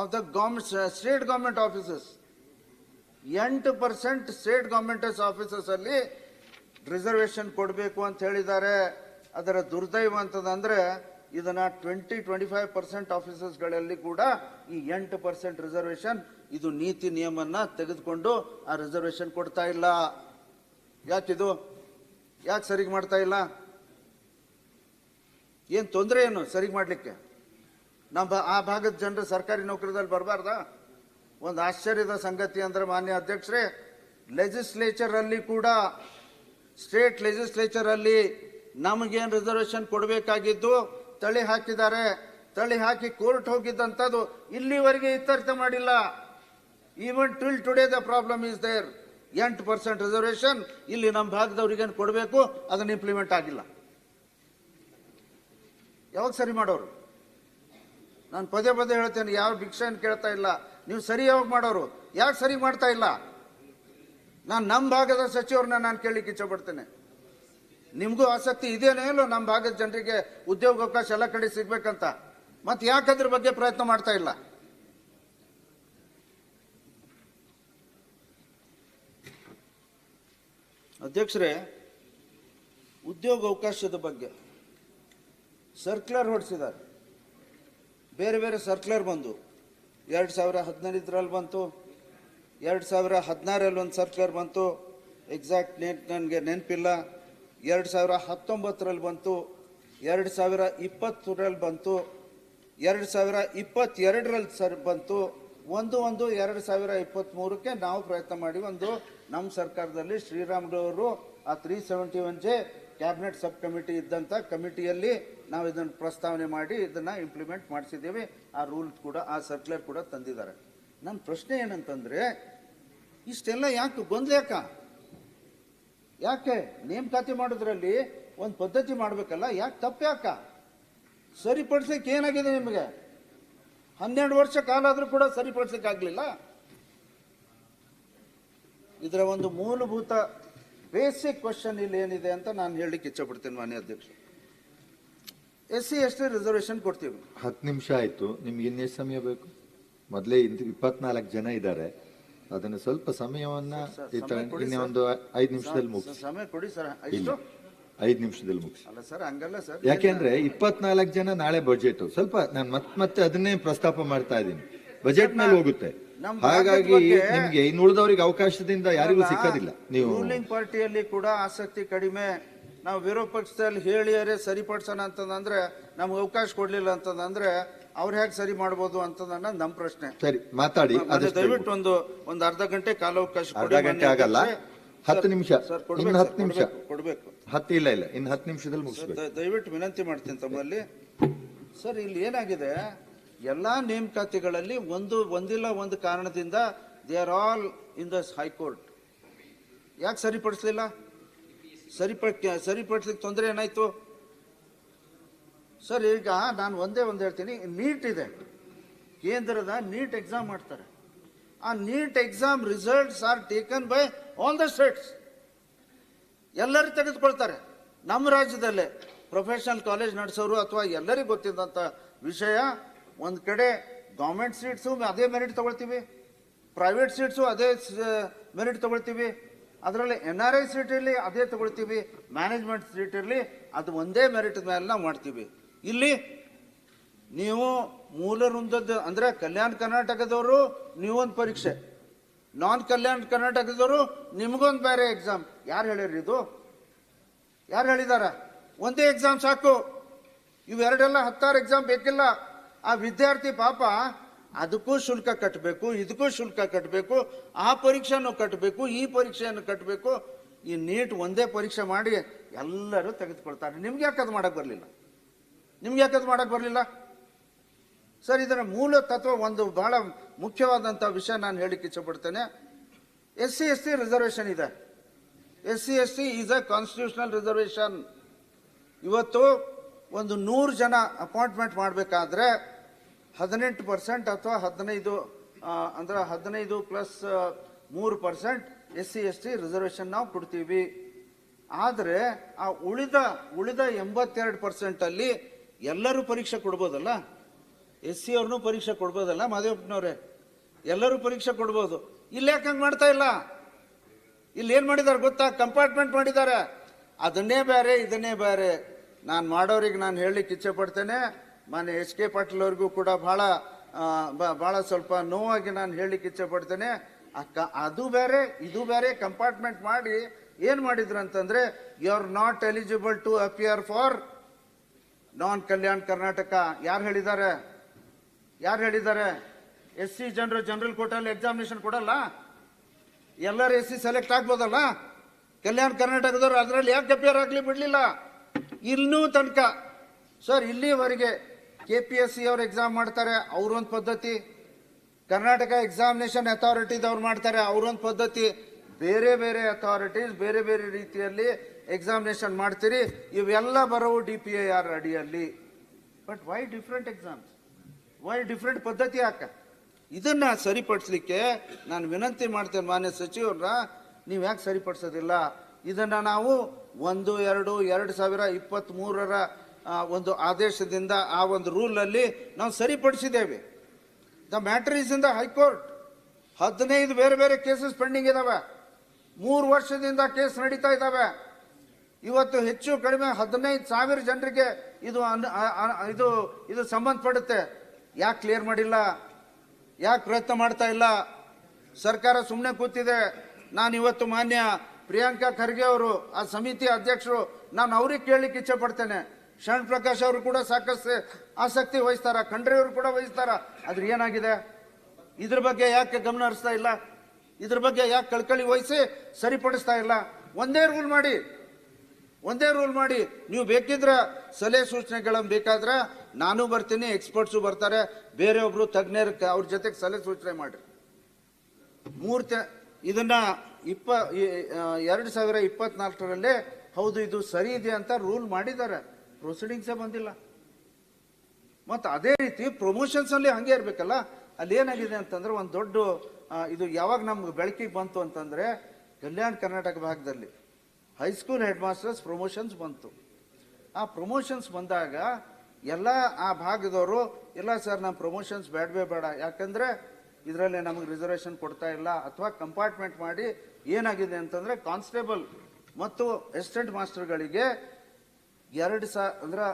of the government state government offices ಎಂಟು ಪರ್ಸೆಂಟ್ ಸ್ಟೇಟ್ ಗೌರ್ಮೆಂಟ್ ಆಫೀಸಸ್ ಅಲ್ಲಿ ರಿಸರ್ವೇಶನ್ ಕೊಡಬೇಕು ಅಂತ ಹೇಳಿದ್ದಾರೆ. ಅದರ ದುರ್ದೈವ ಅಂತದಂದರೆ ಇದನ್ನ ಟ್ವೆಂಟಿ ಟ್ವೆಂಟಿ ಫೈವ್ ಪರ್ಸೆಂಟ್ ಆಫೀಸಸ್ಗಳಲ್ಲಿ ಕೂಡ ಈ ಎಂಟು ಪರ್ಸೆಂಟ್ ರಿಸರ್ವೇಶನ್ ಇದು ನೀತಿ ನಿಯಮನ್ನ ತೆಗೆದುಕೊಂಡು ಆ ರಿಸರ್ವೇಶನ್ ಕೊಡ್ತಾ ಇಲ್ಲ. ಯಾಕಿದು? ಯಾಕೆ ಸರಿಗೆ ಮಾಡ್ತಾ ಇಲ್ಲ? ಏನು ತೊಂದರೆ ಏನು ಸರಿಗೆ ಮಾಡಲಿಕ್ಕೆ? ನಮ್ಮ ಆ ಭಾಗದ ಜನರು ಸರ್ಕಾರಿ ನೌಕರದಲ್ಲಿ ಬರಬಾರ್ದ? ಒಂದು ಆಶ್ಚರ್ಯದ ಸಂಗತಿ ಅಂದರೆ ಮಾನ್ಯ ಅಧ್ಯಕ್ಷರೇ ಲೆಜಿಸ್ಲೇಚರಲ್ಲಿ ಕೂಡ ಸ್ಟೇಟ್ ಲೆಜಿಸ್ಲೇಚರಲ್ಲಿ ನಮಗೇನು ರಿಸರ್ವೇಷನ್ ಕೊಡಬೇಕಾಗಿದ್ದು, ತಳಿ ಹಾಕಿದ್ದಾರೆ. ತಳಿ ಹಾಕಿ ಕೋರ್ಟ್ ಹೋಗಿದ್ದಂಥದ್ದು ಇಲ್ಲಿವರೆಗೆ ಇತ್ಯರ್ಥ ಮಾಡಿಲ್ಲ. Even till today the problem is there ಎಂಟು ಪರ್ಸೆಂಟ್ ರಿಸರ್ವೇಷನ್ ಇಲ್ಲಿ ನಮ್ಮ ಭಾಗದವ್ರಿಗೇನು ಕೊಡಬೇಕು, ಅದನ್ನು ಇಂಪ್ಲಿಮೆಂಟ್ ಆಗಿಲ್ಲ. ಯಾವಾಗ ಸರಿ ಮಾಡೋರು? ನಾನು ಪದೇ ಪದೇ ಹೇಳ್ತೇನೆ ಯಾವ ಭಿಕ್ಷೆಯನ್ನು ಕೇಳ್ತಾ ಇಲ್ಲ. ನೀವು ಸರಿ ಯಾವಾಗ ಮಾಡೋರು? ಯಾಕೆ ಸರಿ ಮಾಡ್ತಾ ಇಲ್ಲ? ನಾನು ನಮ್ಮ ಭಾಗದ ಸಚಿವರನ್ನ ನಾನು ಕೇಳಲಿಕ್ಕೆ ಇಚ್ಛಪಡ್ತೇನೆ ನಿಮಗೂ ಆಸಕ್ತಿ ಇದೇನೇ ಇಲ್ಲೋ ನಮ್ಮ ಭಾಗದ ಜನರಿಗೆ ಉದ್ಯೋಗಾವಕಾಶ ಎಲ್ಲ ಕಡೆ ಸಿಗ್ಬೇಕಂತ. ಮತ್ತೆ ಯಾಕೆ ಅದ್ರ ಬಗ್ಗೆ ಪ್ರಯತ್ನ ಮಾಡ್ತಾ ಇಲ್ಲ? ಅಧ್ಯಕ್ಷರೇ ಉದ್ಯೋಗ ಅವಕಾಶದ ಬಗ್ಗೆ ಸರ್ಕ್ಯುಲರ್ ಹೊರಡಿಸಿದ್ದಾರೆ ಬೇರೆ ಬೇರೆ ಸರ್ಕ್ಯುಲರ್ ಬಂದು, ಎರಡು ಸಾವಿರ ಹದಿನೈದರಲ್ಲಿ ಬಂತು, ಎರಡು ಸಾವಿರ ಹದಿನಾರಲ್ಲಿ ಒಂದು ಸರ್ಕ್ಯುಲರ್ ಬಂತು ಎಕ್ಸಾಕ್ಟ್ ನೆನ್, ನನಗೆ ನೆನಪಿಲ್ಲ, ಎರಡು ಸಾವಿರ ಹತ್ತೊಂಬತ್ತರಲ್ಲಿ ಬಂತು, ಎರಡು ಸಾವಿರ ಇಪ್ಪತ್ತರಲ್ಲಿ ಬಂತು, ಎರಡು ಸಾವಿರ ಇಪ್ಪತ್ತೆರಡರಲ್ಲಿ ಸರ್, ಬಂತು, ಒಂದು ಒಂದು ಎರಡು ಸಾವಿರ ಇಪ್ಪತ್ತ್ಮೂರಕ್ಕೆ ನಾವು ಪ್ರಯತ್ನ ಮಾಡಿ ಒಂದು ನಮ್ಮ ಸರ್ಕಾರದಲ್ಲಿ ಶ್ರೀರಾಮ್ರವರು ಆ three seventy one J cabinet sub committee ಇದ್ದಂಥ ಕಮಿಟಿಯಲ್ಲಿ ನಾವು ಇದನ್ನು ಪ್ರಸ್ತಾವನೆ ಮಾಡಿ ಇದನ್ನು ಇಂಪ್ಲಿಮೆಂಟ್ ಮಾಡಿಸಿದ್ದೀವಿ. ಆ ರೂಲ್ ಕೂಡ, ಆ ಸರ್ಕ್ಯುಲರ್ ಕೂಡ ತಂದಿದ್ದಾರೆ. ನನ್ನ ಪ್ರಶ್ನೆ ಏನಂತಂದರೆ, ಇಷ್ಟೆಲ್ಲ ಯಾಕೆ ಗೊಂದಲ ಯಾಕ? ನೇಮಕಾತಿ ಮಾಡೋದ್ರಲ್ಲಿ ಒಂದು ಪದ್ಧತಿ ಮಾಡಬೇಕಲ್ಲ, ಯಾಕೆ ತಪ್ಪು ಯಾಕ? ಸರಿಪಡಿಸ್ಲಿಕ್ಕೆ ಏನಾಗಿದೆ ನಿಮಗೆ? ಹನ್ನೆರಡು ವರ್ಷ ಕಾಲ ಆದರೂ ಕೂಡ ಸರಿಪಡಿಸ್ಲಿಕ್ಕೆ ಆಗಲಿಲ್ಲ ಇದರ ಒಂದು ಮೂಲಭೂತ ಬೇಸಿಕ್ ಕ್ವಶನ್ ಇಲ್ಲಿ ಏನಿದೆ ಅಂತ ನಾನು ಹೇಳಲಿಕ್ಕೆ ಇಚ್ಛಪಡ್ತೇನೆ ಮಾನ್ಯ ಅಧ್ಯಕ್ಷ. S C S T reservation ಕೊಡ್ತೀವಿ. ಹತ್ತು ನಿಮಿಷ ಆಯ್ತು. ನಿಮ್ಗೆ ಇನ್ನೆಷ್ಟು ಸಮಯ ಬೇಕು? ಮೊದಲೇ ಇಪ್ಪತ್ನಾಲ್ಕು ಜನ ಇದ್ದಾರೆ. ಅದನ್ನು ಸ್ವಲ್ಪ ಸಮಯವನ್ನ ಇನ್ನೇ. ಒಂದು ಐದು ನಿಮಿಷದಲ್ಲಿ ಮುಗಿಸಿ. ಸಮಯ ಕೊಡಿ ಸರ್. ಇಲ್ಲ. ಐದು ನಿಮಿಷದಲ್ಲಿ ಮುಗಿಸಿ. ಅಲ್ಲ ಸರ್ ಹಂಗಲ್ಲ ಸರ್. ಯಾಕೆಂದ್ರೆ ಇಪ್ಪತ್ನಾಲ್ಕು ಜನ ನಾಳೆ ಬಜೆಟ್ ಸ್ವಲ್ಪ ನಾನು ಮತ್ತೆ ಮತ್ತೆ ಅದನ್ನೇ ಪ್ರಸ್ತಾಪ ಮಾಡ್ತಾ ಇದ್ದೀನಿ. ಬಜೆಟ್ ಮೇಲೆ ಹೋಗುತ್ತೆ. ಹಾಗಾಗಿ ನಿಮ್ಗೆ ಇನ್ನು ಉಳಿದವರಿಗೆ ಅವಕಾಶದಿಂದ ಯಾರಿಗೂ ಸಿಕ್ಕೋದಿಲ್ಲ. ನೀವು ರೂಲಿಂಗ್ ಪಾರ್ಟಿಯಲ್ಲಿ ಕೂಡ ಆಸಕ್ತಿ ಕಡಿಮೆ. ನಾವು ವಿರೋಧ ಪಕ್ಷದಲ್ಲಿ ಹೇಳಿಯರೆ ಸರಿಪಡಿಸೋಣ ಅಂತಂದ್ರೆ ನಮ್ಗೆ ಅವಕಾಶ ಕೊಡ್ಲಿಲ್ಲ ಅಂತಂದ್ರೆ ಅವ್ರ ಹೇಗೆ ಸರಿ ಮಾಡ್ಬೋದು ಅಂತಂದ್ರೆ ನಮ್ಮ ಪ್ರಶ್ನೆ. ಸರಿ ಮಾತಾಡಿ ದಯವಿಟ್ಟು ಒಂದು ಒಂದು ಅರ್ಧ ಗಂಟೆ ಕಾಲಾವಕಾಶ ಅರ್ಧ ಗಂಟೆ ಆಗಲ್ಲ. ಹತ್ತು ನಿಮಿಷ. ಇನ್ನು ಹತ್ತು ನಿಮಿಷ. ಕೊಡ್ಬೇಕು, ಹತ್ತು ಇಲ್ಲ ಇಲ್ಲ ಇನ್ನು ಹತ್ತು ನಿಮಿಷದಲ್ಲಿ ಮುಗಿಸ್ಬೇಕು. ದಯವಿಟ್ಟು ವಿನಂತಿ ಮಾಡ್ತೀನಿ ತಮ್ಮಲ್ಲಿ. ಸರ್ ಇಲ್ಲಿ ಏನಾಗಿದೆ? ಎಲ್ಲಾ ನೇಮಕಾತಿಗಳಲ್ಲಿ ಒಂದು, ಒಂದಿಲ್ಲ ಒಂದು ಕಾರಣದಿಂದ they are all in the high court ಯಾಕೆ ಸರಿಪಡಿಸ್ಲಿಲ್ಲ? ಸರಿಪ ಸರಿಪಡಿಸ್ಲಿಕ್ಕೆ ತೊಂದರೆ ಏನಾಯ್ತು? ಸರ್, ಈಗ ನಾನು ಒಂದೇ ಒಂದು ಹೇಳ್ತೀನಿ, ನೀಟ್ ಇದೆ. ಕೇಂದ್ರದ ನೀಟ್ ಎಕ್ಸಾಮ್ ಮಾಡ್ತಾರೆ. ಆ NEET exam results are taken by all the states ಎಲ್ಲರೂ ತೆಗೆದುಕೊಳ್ತಾರೆ. ನಮ್ಮ ರಾಜ್ಯದಲ್ಲೇ ಪ್ರೊಫೆಷನಲ್ ಕಾಲೇಜ್ ನಡೆಸೋರು ಅಥವಾ ಎಲ್ಲರಿಗೂ ಗೊತ್ತಿದ್ದಂಥ ವಿಷಯ ಒಂದು ಕಡೆ ಗೌರ್ಮೆಂಟ್ ಸೀಟ್ಸು ಅದೇ ಮೆರಿಟ್ ತೊಗೊಳ್ತೀವಿ ಪ್ರೈವೇಟ್ ಸೀಟ್ಸು ಅದೇ ಮೆರಿಟ್ ತೊಗೊಳ್ತೀವಿ. ಅದರಲ್ಲಿ ಎನ್ ಆರ್ ಐ ಸೀಟ್ ಇರಲಿ ಅದೇ ತೊಗೊಳ್ತೀವಿ ಮ್ಯಾನೇಜ್ಮೆಂಟ್ ಸೀಟ್ ಇರಲಿ ಅದು ಒಂದೇ ಮೆರಿಟ್ ಮೇಲೆ ನಾವು ಮಾಡ್ತೀವಿ. ಇಲ್ಲಿ ನೀವು ಮೂಲ ವೃಂದದ್ದು, ಅಂದರೆ ಕಲ್ಯಾಣ ಕರ್ನಾಟಕದವರು ನೀವೊಂದು ಪರೀಕ್ಷೆ ನಾನ್ ಕಲ್ಯಾಣ ಕರ್ನಾಟಕದವರು ನಿಮಗೊಂದು ಬೇರೆ ಎಕ್ಸಾಮ್ ಯಾರು ಹೇಳಿರಿ ಇದು? ಯಾರು ಹೇಳಿದಾರ? ಒಂದೇ ಎಕ್ಸಾಮ್ ಸಾಕು. ಇವೆರಡೆಲ್ಲ ಹತ್ತಾರು ಎಕ್ಸಾಮ್ ಬೇಕಿಲ್ಲ. ಆ ವಿದ್ಯಾರ್ಥಿ ಪಾಪ ಅದಕ್ಕೂ ಶುಲ್ಕ ಕಟ್ಟಬೇಕು ಇದಕ್ಕೂ ಶುಲ್ಕ ಕಟ್ಟಬೇಕು ಆ ಪರೀಕ್ಷೆನೂ ಕಟ್ಟಬೇಕು ಈ ಪರೀಕ್ಷೆಯನ್ನು ಕಟ್ಟಬೇಕು ಈ ನೀಟ್ ಒಂದೇ ಪರೀಕ್ಷೆ ಮಾಡಿ ಎಲ್ಲರೂ ತೆಗೆದುಕೊಳ್ತಾರೆ. ನಿಮ್ಗೆ ಯಾಕೆ ಅದು ಮಾಡೋಕ್ಕೆ ಬರಲಿಲ್ಲ? ನಿಮ್ಗೆ ಯಾಕೆ ಅದು ಮಾಡೋಕ್ಕೆ ಬರಲಿಲ್ಲ? ಸರ್, ಇದರ ಮೂಲ ತತ್ವ ಒಂದು ಬಹಳ ಮುಖ್ಯವಾದಂಥ ವಿಷಯ ನಾನು ಹೇಳಿಕ್ಕೆ ಇಚ್ಛಪಡ್ತೇನೆ S C S C reservation ಇದೆ. S C S C is a constitutional reservation. ಇವತ್ತು ಒಂದು ನೂರು ಜನ ಅಪಾಯಿಂಟ್ಮೆಂಟ್ ಮಾಡಬೇಕಾದ್ರೆ ಹದಿನೆಂಟು ಪರ್ಸೆಂಟ್ ಅಥವಾ ಹದಿನೈದು ಅಂದ್ರೆ ಹದಿನೈದು ಪ್ಲಸ್ ಮೂರು percent S C, S T reservation ನಾವು ಕೊಡ್ತೀವಿ. ಆದರೆ ಆ ಉಳಿದ ಉಳಿದ ಎಂಬತ್ತೆರಡು ಪರ್ಸೆಂಟಲ್ಲಿ ಎಲ್ಲರೂ ಪರೀಕ್ಷೆ ಕೊಡ್ಬೋದಲ್ಲ? ಎಸ್ ಸಿ ಅವ್ರನ್ನೂ ಪರೀಕ್ಷೆ ಕೊಡ್ಬೋದಲ್ಲ, ಮಾದೇವಪ್ಪನವ್ರೆ? ಎಲ್ಲರೂ ಪರೀಕ್ಷೆ ಕೊಡ್ಬೋದು. ಇಲ್ಲಿ ಯಾಕೆ ಹಂಗೆ ಮಾಡ್ತಾ ಇಲ್ಲ? ಇಲ್ಲಿ ಏನು ಮಾಡಿದ್ದಾರೆ ಗೊತ್ತಾ? ಕಂಪಾರ್ಟ್ಮೆಂಟ್ ಮಾಡಿದ್ದಾರೆ. ಅದನ್ನೇ ಬೇರೆ ಇದನ್ನೇ ಬೇರೆ ನಾನು ಮಾಡೋರಿಗೆ ನಾನು ಹೇಳಲಿಕ್ಕೆ ಇಚ್ಛೆ ಪಡ್ತೇನೆ. ಮಾನ್ಯ ಎಚ್ ಕೆ ಪಾಟೀಲ್ ಅವ್ರಿಗೂ ಕೂಡ ಬ- ಬಹಳ ಸ್ವಲ್ಪ ನೋವಾಗಿ ನಾನು ಹೇಳಲಿಕ್ಕೆ ಇಚ್ಛೆ ಪಡ್ತೇನೆ ಅಕ್ಕ, ಅದು ಬೇರೆ, ಇದು ಬೇರೆ, ಕಂಪಾರ್ಟ್ಮೆಂಟ್ ಮಾಡಿ ಏನು ಮಾಡಿದ್ರು ಅಂತಂದ್ರೆ you are not eligible to appear for non Kalyan Karnataka ಯಾರು ಹೇಳಿದ್ದಾರೆ? ಯಾರು ಹೇಳಿದ್ದಾರೆ? ಎಸ್ ಸಿ ಜನರು, ಜನರಲ್ ಕೋರ್ಟಲ್ಲಿ ಎಕ್ಸಾಮಿನೇಷನ್ ಕೊಡಲ್ಲ? ಎಲ್ಲರೂ ಎಸ್ ಸಿ ಸೆಲೆಕ್ಟ್ ಆಗ್ಬೋದಲ್ಲ? ಕಲ್ಯಾಣ ಕರ್ನಾಟಕದವರು ಅದರಲ್ಲಿ ಯಾಕೆ ಅಪಿಯರ್ ಆಗಲಿ ಬಿಡಲಿಲ್ಲ? ಇನ್ನೂ ತನಕ. ಸರ್ ಇಲ್ಲಿವರೆಗೆ ಕೆ ಪಿ ಎಸ್ ಸಿ ಅವ್ರು ಎಕ್ಸಾಮ್ ಮಾಡ್ತಾರೆ, ಅವ್ರೊಂದು ಪದ್ಧತಿ. ಕರ್ನಾಟಕ ಎಕ್ಸಾಮಿನೇಷನ್ ಅಥಾರಿಟಿದವ್ರು ಮಾಡ್ತಾರೆ, ಅವ್ರೊಂದು ಪದ್ಧತಿ. ಬೇರೆ ಬೇರೆ ಅಥಾರಿಟೀಸ್ ಬೇರೆ ಬೇರೆ ರೀತಿಯಲ್ಲಿ ಎಕ್ಸಾಮಿನೇಷನ್ ಮಾಡ್ತೀರಿ. ಇವೆಲ್ಲ ಬರೋವು ಡಿ ಪಿ ಐ ಆರ್ ಅಡಿಯಲ್ಲಿ. But why different exams why different ಪದ್ಧತಿ ಯಾಕ? ಇದನ್ನ ಸರಿಪಡಿಸ್ಲಿಕ್ಕೆ ನಾನು ವಿನಂತಿ ಮಾಡ್ತೇನೆ ಮಾನ್ಯ ಸಚಿವರ ನೀವು ಯಾಕೆ ಸರಿಪಡಿಸೋದಿಲ್ಲ? ಇದನ್ನ ನಾವು ಒಂದು, ಎರಡು ಎರಡು ಸಾವಿರ ಇಪ್ಪತ್ತ್ ಮೂರರ ಒಂದು ಆದೇಶದಿಂದ ಆ ಒಂದು ರೂಲಲ್ಲಿ ನಾವು ಸರಿಪಡಿಸಿದ್ದೇವೆ. The matter is in the high court ಹದಿನೈದು ಬೇರೆ ಬೇರೆ ಕೇಸಸ್ ಪೆಂಡಿಂಗ್ ಇದಾವೆ. ಮೂರು ವರ್ಷದಿಂದ ಕೇಸ್ ನಡೀತಾ ಇದ್ದಾವೆ ಇವತ್ತು ಹೆಚ್ಚು ಕಡಿಮೆ ಹದಿನೈದು ಸಾವಿರ ಜನರಿಗೆ ಇದು ಇದು ಇದು ಸಂಬಂಧಪಡುತ್ತೆ. ಯಾಕೆ ಕ್ಲಿಯರ್ ಮಾಡಿಲ್ಲ? ಯಾಕೆ ಪ್ರಯತ್ನ ಮಾಡ್ತಾ ಇಲ್ಲ? ಸರ್ಕಾರ ಸುಮ್ಮನೆ ಕೂತಿದೆ. ನಾನು ಇವತ್ತು ಮಾನ್ಯ ಪ್ರಿಯಾಂಕಾ ಖರ್ಗೆ ಅವರು, ಆ ಸಮಿತಿ ಅಧ್ಯಕ್ಷರು, ನಾನು ಅವ್ರಿಗೆ ಕೇಳಲಿಕ್ಕೆ ಇಚ್ಛೆ ಪಡ್ತೇನೆ. ಶರಣ್ ಪ್ರಕಾಶ್ ಅವರು ಕೂಡ ಸಾಕಷ್ಟು ಆಸಕ್ತಿ ವಹಿಸ್ತಾರ ಖಂಡ್ರೆ ಅವರು ಕೂಡ ವಹಿಸ್ತಾರ. ಆದ್ರೆ ಏನಾಗಿದೆ? ಇದ್ರ ಬಗ್ಗೆ ಯಾಕೆ ಗಮನ ಹರಿಸ್ತಾ ಇಲ್ಲ? ಇದ್ರ ಬಗ್ಗೆ ಯಾಕೆ ಕಳ್ಕಳಿ ವಹಿಸಿ ಸರಿಪಡಿಸ್ತಾ ಇಲ್ಲ? ಒಂದೇ ರೂಲ್ ಮಾಡಿ. ಒಂದೇ ರೂಲ್ ಮಾಡಿ. ನೀವು ಬೇಕಿದ್ರೆ ಸಲಹೆ ಸೂಚನೆಗಳನ್ನು ಬೇಕಾದ್ರೆ ನಾನು ಬರ್ತೀನಿ, ಎಕ್ಸ್ಪರ್ಟ್ಸು ಬರ್ತಾರೆ. ಬೇರೆಯೊಬ್ರು ತಜ್ಞರ ಅವ್ರ ಜೊತೆಗೆ ಸಲಹೆ ಸೂಚನೆ ಮಾಡಿರಿ. ಮೂರು ತ ಇದನ್ನ ಇಪ್ಪ ಎರಡು ಸಾವಿರ ಇಪ್ಪತ್ನಾಲ್ಕರಲ್ಲಿ ಹೌದು, ಇದು ಸರಿ ಇದೆ ಅಂತ ರೂಲ್ ಮಾಡಿದ್ದಾರೆ. ಪ್ರೊಸೀಡಿಂಗ್ಸೇ ಬಂದಿಲ್ಲ. ಮತ್ತು ಅದೇ ರೀತಿ ಪ್ರಮೋಷನ್ಸ್ ಅಲ್ಲಿ ಹಂಗೆ ಇರಬೇಕಲ್ಲ, ಅಲ್ಲಿ ಏನಾಗಿದೆ ಅಂತಂದ್ರೆ ಒಂದು ದೊಡ್ಡ ಇದು ಯಾವಾಗ ನಮ್ಗೆ ಬೆಳಕಿಗೆ ಬಂತು ಅಂತಂದ್ರೆ ಕಲ್ಯಾಣ ಕರ್ನಾಟಕ ಭಾಗದಲ್ಲಿ ಹೈಸ್ಕೂಲ್ ಹೆಡ್ ಮಾಸ್ಟರ್ಸ್ ಪ್ರಮೋಷನ್ಸ್ ಬಂತು. ಆ ಪ್ರಮೋಷನ್ಸ್ ಬಂದಾಗ ಎಲ್ಲ ಆ ಭಾಗದವರು, ಇಲ್ಲ ಸರ್ ನಮ್ಮ ಪ್ರಮೋಷನ್ಸ್ ಬೇಡವೇ ಬೇಡ, ಯಾಕಂದ್ರೆ ಇದರಲ್ಲಿ ನಮಗೆ ರಿಸರ್ವೇಷನ್ ಕೊಡ್ತಾ ಇಲ್ಲ ಅಥವಾ ಕಂಪಾರ್ಟ್ಮೆಂಟ್ ಮಾಡಿ ಏನಾಗಿದೆ ಅಂತಂದ್ರೆ ಕಾನ್ಸ್ಟೇಬಲ್ ಮತ್ತು ಅಸಿಸ್ಟೆಂಟ್ ಮಾಸ್ಟರ್ಗಳಿಗೆ ಎರಡು ಸಾ, ಅಂದ್ರೆ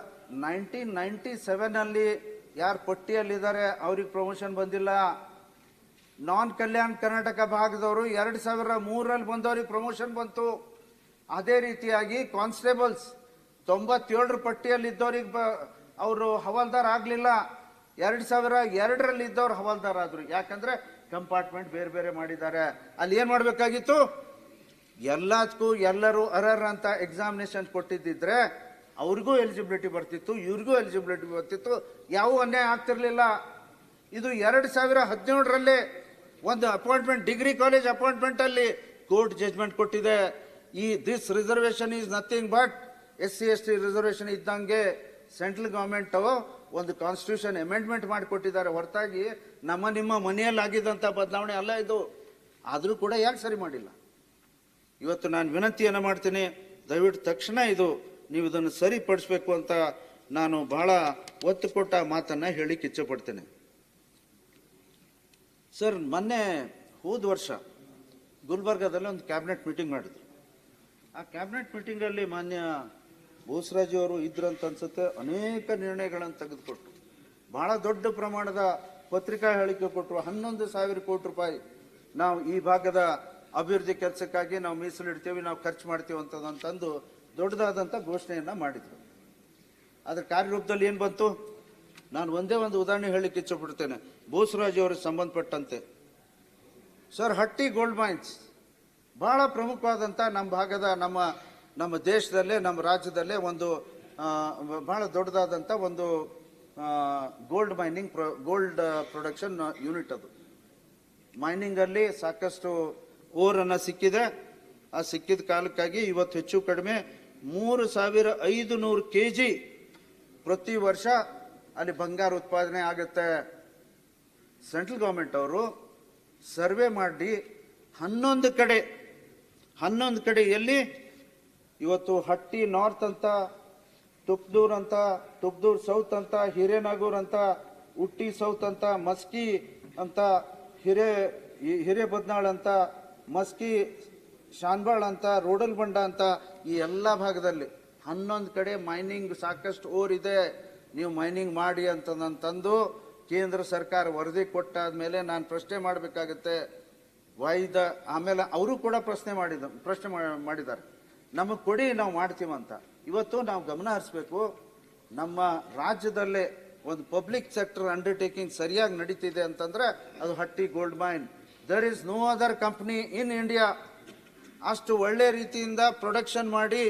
ನೈನ್ಟೀನ್ ನೈಂಟಿ ಸೆವೆನ್ ಅಲ್ಲಿ ಯಾರು ಪಟ್ಟಿಯಲ್ಲಿದ್ದಾರೆ, ಅವ್ರಿಗೆ ಪ್ರಮೋಷನ್ ಬಂದಿಲ್ಲ. ನಾನ್ ಕಲ್ಯಾಣ ಕರ್ನಾಟಕ ಭಾಗದವರು ಎರಡು ಸಾವಿರ ಮೂರರಲ್ಲಿ ಬಂದವ್ರಿಗೆ ಪ್ರಮೋಷನ್ ಬಂತು. ಅದೇ ರೀತಿಯಾಗಿ ಕಾನ್ಸ್ಟೇಬಲ್ಸ್ ತೊಂಬತ್ತೇಳರ ಪಟ್ಟಿಯಲ್ಲಿ ಇದ್ದವ್ರಿಗೆ ಬ, ಅವರು ಹವಾಲ್ದಾರ್ ಆಗಲಿಲ್ಲ. ಎರಡು ಸಾವಿರ ಎರಡರಲ್ಲಿ ಇದ್ದವ್ರು ಹವಾಲ್ದಾರ್ ಆದರು. ಯಾಕಂದ್ರೆ ಕಂಪಾರ್ಟ್ಮೆಂಟ್ ಬೇರೆ ಬೇರೆ ಮಾಡಿದ್ದಾರೆ. ಅಲ್ಲಿ ಏನು ಮಾಡಬೇಕಾಗಿತ್ತು? ಎಲ್ಲದಕ್ಕೂ ಎಲ್ಲರೂ ಅರರ್ ಅಂತ ಎಕ್ಸಾಮಿನೇಷನ್ ಕೊಟ್ಟಿದ್ದಿದ್ರೆ ಅವ್ರಿಗೂ ಎಲಿಜಿಬಿಲಿಟಿ ಬರ್ತಿತ್ತು, ಇವ್ರಿಗೂ ಎಲಿಜಿಬಿಲಿಟಿ ಬರ್ತಿತ್ತು. ಯಾವ ಅನ್ಯಾಯ ಆಗ್ತಿರಲಿಲ್ಲ. ಇದು ಎರಡು ಸಾವಿರ ಹದಿನೇಳರಲ್ಲೇ ಒಂದು ಅಪಾಯಿಂಟ್ಮೆಂಟ್, ಡಿಗ್ರಿ ಕಾಲೇಜ್ ಅಪಾಯಿಂಟ್ಮೆಂಟ್ ಅಲ್ಲಿ ಕೋರ್ಟ್ ಜಜ್ಮೆಂಟ್ ಕೊಟ್ಟಿದೆ. ಈ this reservation is nothing but S C S T reservation ಇದ್ದಂಗೆ ಸೆಂಟ್ರಲ್ ಗೌರ್ಮೆಂಟು ಒಂದು ಕಾನ್ಸ್ಟಿಟ್ಯೂಷನ್ ಅಮೆಂಡ್ಮೆಂಟ್ ಮಾಡಿಕೊಟ್ಟಿದ್ದಾರೆ. ಹೊರತಾಗಿ ನಮ್ಮ ನಿಮ್ಮ ಮನೆಯಲ್ಲಿ ಆಗಿದ್ದಂಥ ಬದಲಾವಣೆ ಅಲ್ಲ ಇದು. ಆದರೂ ಕೂಡ ಯಾಕೆ ಸರಿ ಮಾಡಿಲ್ಲ? ಇವತ್ತು ನಾನು ವಿನಂತಿಯನ್ನು ಮಾಡ್ತೀನಿ, ದಯವಿಟ್ಟು ತಕ್ಷಣ ಇದು ನೀವು ಇದನ್ನು ಸರಿಪಡಿಸ್ಬೇಕು ಅಂತ ನಾನು ಬಹಳ ಒತ್ತು ಕೊಟ್ಟ ಮಾತನ್ನು ಹೇಳಿಕ್ಕೆ ಇಚ್ಛೆಪಡ್ತೇನೆ. ಸರ್, ಮೊನ್ನೆ ಹೋದ ವರ್ಷ ಗುಲ್ಬರ್ಗಾದಲ್ಲಿ ಒಂದು ಕ್ಯಾಬಿನೆಟ್ ಮೀಟಿಂಗ್ ಮಾಡಿದ್ರು. ಆ ಕ್ಯಾಬಿನೆಟ್ ಮೀಟಿಂಗಲ್ಲಿ ಮಾನ್ಯ ಅವರು ಇದ್ರಂತ ಅನ್ಸುತ್ತೆ, ಅನೇಕ ನಿರ್ಣಯಗಳನ್ನು ತೆಗೆದುಕೊಟ್ರು. ಬಹಳ ದೊಡ್ಡ ಪ್ರಮಾಣದ ಪತ್ರಿಕಾ ಹೇಳಿಕೆ ಕೊಟ್ಟರು ಹನ್ನೊಂದು ಸಾವಿರ ಕೋಟಿ ರೂಪಾಯಿ ನಾವು ಈ ಭಾಗದ ಅಭಿವೃದ್ಧಿ ಕೆಲಸಕ್ಕಾಗಿ ನಾವು ಮೀಸಲಿಡ್ತೇವೆ, ನಾವು ಖರ್ಚು ಮಾಡ್ತೀವಿ ಅಂತಂದು ದೊಡ್ಡದಾದಂಥ ಘೋಷಣೆಯನ್ನು ಮಾಡಿದ್ರು. ಅದರ ಕಾರ್ಯರೂಪದಲ್ಲಿ ಏನು ಬಂತು? ನಾನು ಒಂದೇ ಒಂದು ಉದಾಹರಣೆ ಹೇಳಲಿಕ್ಕೆ ಇಚ್ಛಪಡ್ತೇನೆ ಭೂಸ್ರಾಜ್ ಅವರಿಗೆ ಸಂಬಂಧಪಟ್ಟಂತೆ. ಸರ್, ಹಟ್ಟಿ ಗೋಲ್ಡ್ ಮೈನ್ಸ್ ಬಹಳ ಪ್ರಮುಖವಾದಂಥ ನಮ್ಮ ಭಾಗದ, ನಮ್ಮ ನಮ್ಮ ದೇಶದಲ್ಲೇ, ನಮ್ಮ ರಾಜ್ಯದಲ್ಲೇ ಒಂದು ಭಾಳ ದೊಡ್ಡದಾದಂಥ ಒಂದು gold mining pro gold production unit ಅದು. ಮೈನಿಂಗಲ್ಲಿ ಸಾಕಷ್ಟು ಓರನ್ನು ಸಿಕ್ಕಿದೆ. ಆ ಸಿಕ್ಕಿದ ಕಾಲಕ್ಕಾಗಿ ಇವತ್ತು ಹೆಚ್ಚು ಕಡಿಮೆ ಮೂರು ಸಾವಿರ ಐದು ನೂರು ಕೆ ಜಿ ಪ್ರತಿ ವರ್ಷ ಅಲ್ಲಿ ಬಂಗಾರ ಉತ್ಪಾದನೆ ಆಗುತ್ತೆ. ಸೆಂಟ್ರಲ್ ಗೌರ್ಮೆಂಟ್ ಅವರು ಸರ್ವೆ ಮಾಡಿ ಹನ್ನೊಂದು ಕಡೆ ಹನ್ನೊಂದು ಕಡೆ ಎಲ್ಲಿ ಇವತ್ತು ಹಟ್ಟಿ ನಾರ್ತ್ ಅಂತ, ತುಪ್ದೂರ್ ಅಂತ, ತುಪ್ದೂರ್ ಸೌತ್ ಅಂತ, ಹಿರೇನಾಗೂರ್ ಅಂತ, ಉಟ್ಟಿ ಸೌತ್ ಅಂತ, ಮಸ್ಕಿ ಅಂತ, ಹಿರೇ ಹಿರೇ ಹಿರೇಬದ್ನಾಳ್ ಅಂತ, ಮಸ್ಕಿ ಶಾನ್ಬಾಳ್ ಅಂತ, ರೋಡಲ್ ಬಂಡ ಅಂತ ಈ ಎಲ್ಲ ಭಾಗದಲ್ಲಿ ಹನ್ನೊಂದು ಕಡೆ ಮೈನಿಂಗ್ ಸಾಕಷ್ಟು ಓರ್ ಇದೆ ನೀವು ಮೈನಿಂಗ್ ಮಾಡಿ ಅಂತ ನಾನು ತಂದು ಕೇಂದ್ರ ಸರ್ಕಾರ ವರದಿ ಕೊಟ್ಟಾದ್ಮೇಲೆ ನಾನು ಪ್ರಶ್ನೆ ಮಾಡಬೇಕಾಗುತ್ತೆ. ವೈದ ಆಮೇಲೆ ಅವರು ಕೂಡ ಪ್ರಶ್ನೆ ಮಾಡಿದ, ಪ್ರಶ್ನೆ ಮಾಡಿದ್ದಾರೆ. ನಮಗೆ ಕೊಡಿ, ನಾವು ಮಾಡ್ತೀವಂತ. ಇವತ್ತು ನಾವು ಗಮನ ಹರಿಸ್ಬೇಕು. ನಮ್ಮ ರಾಜ್ಯದಲ್ಲೇ ಒಂದು ಪಬ್ಲಿಕ್ ಸೆಕ್ಟರ್ ಅಂಡರ್ಟೇಕಿಂಗ್ ಸರಿಯಾಗಿ ನಡೀತಿದೆ ಅಂತಂದ್ರೆ ಅದು Hatti gold mine there is no other company in India ಅಷ್ಟು ಒಳ್ಳೆ ರೀತಿಯಿಂದ ಪ್ರೊಡಕ್ಷನ್ ಮಾಡಿ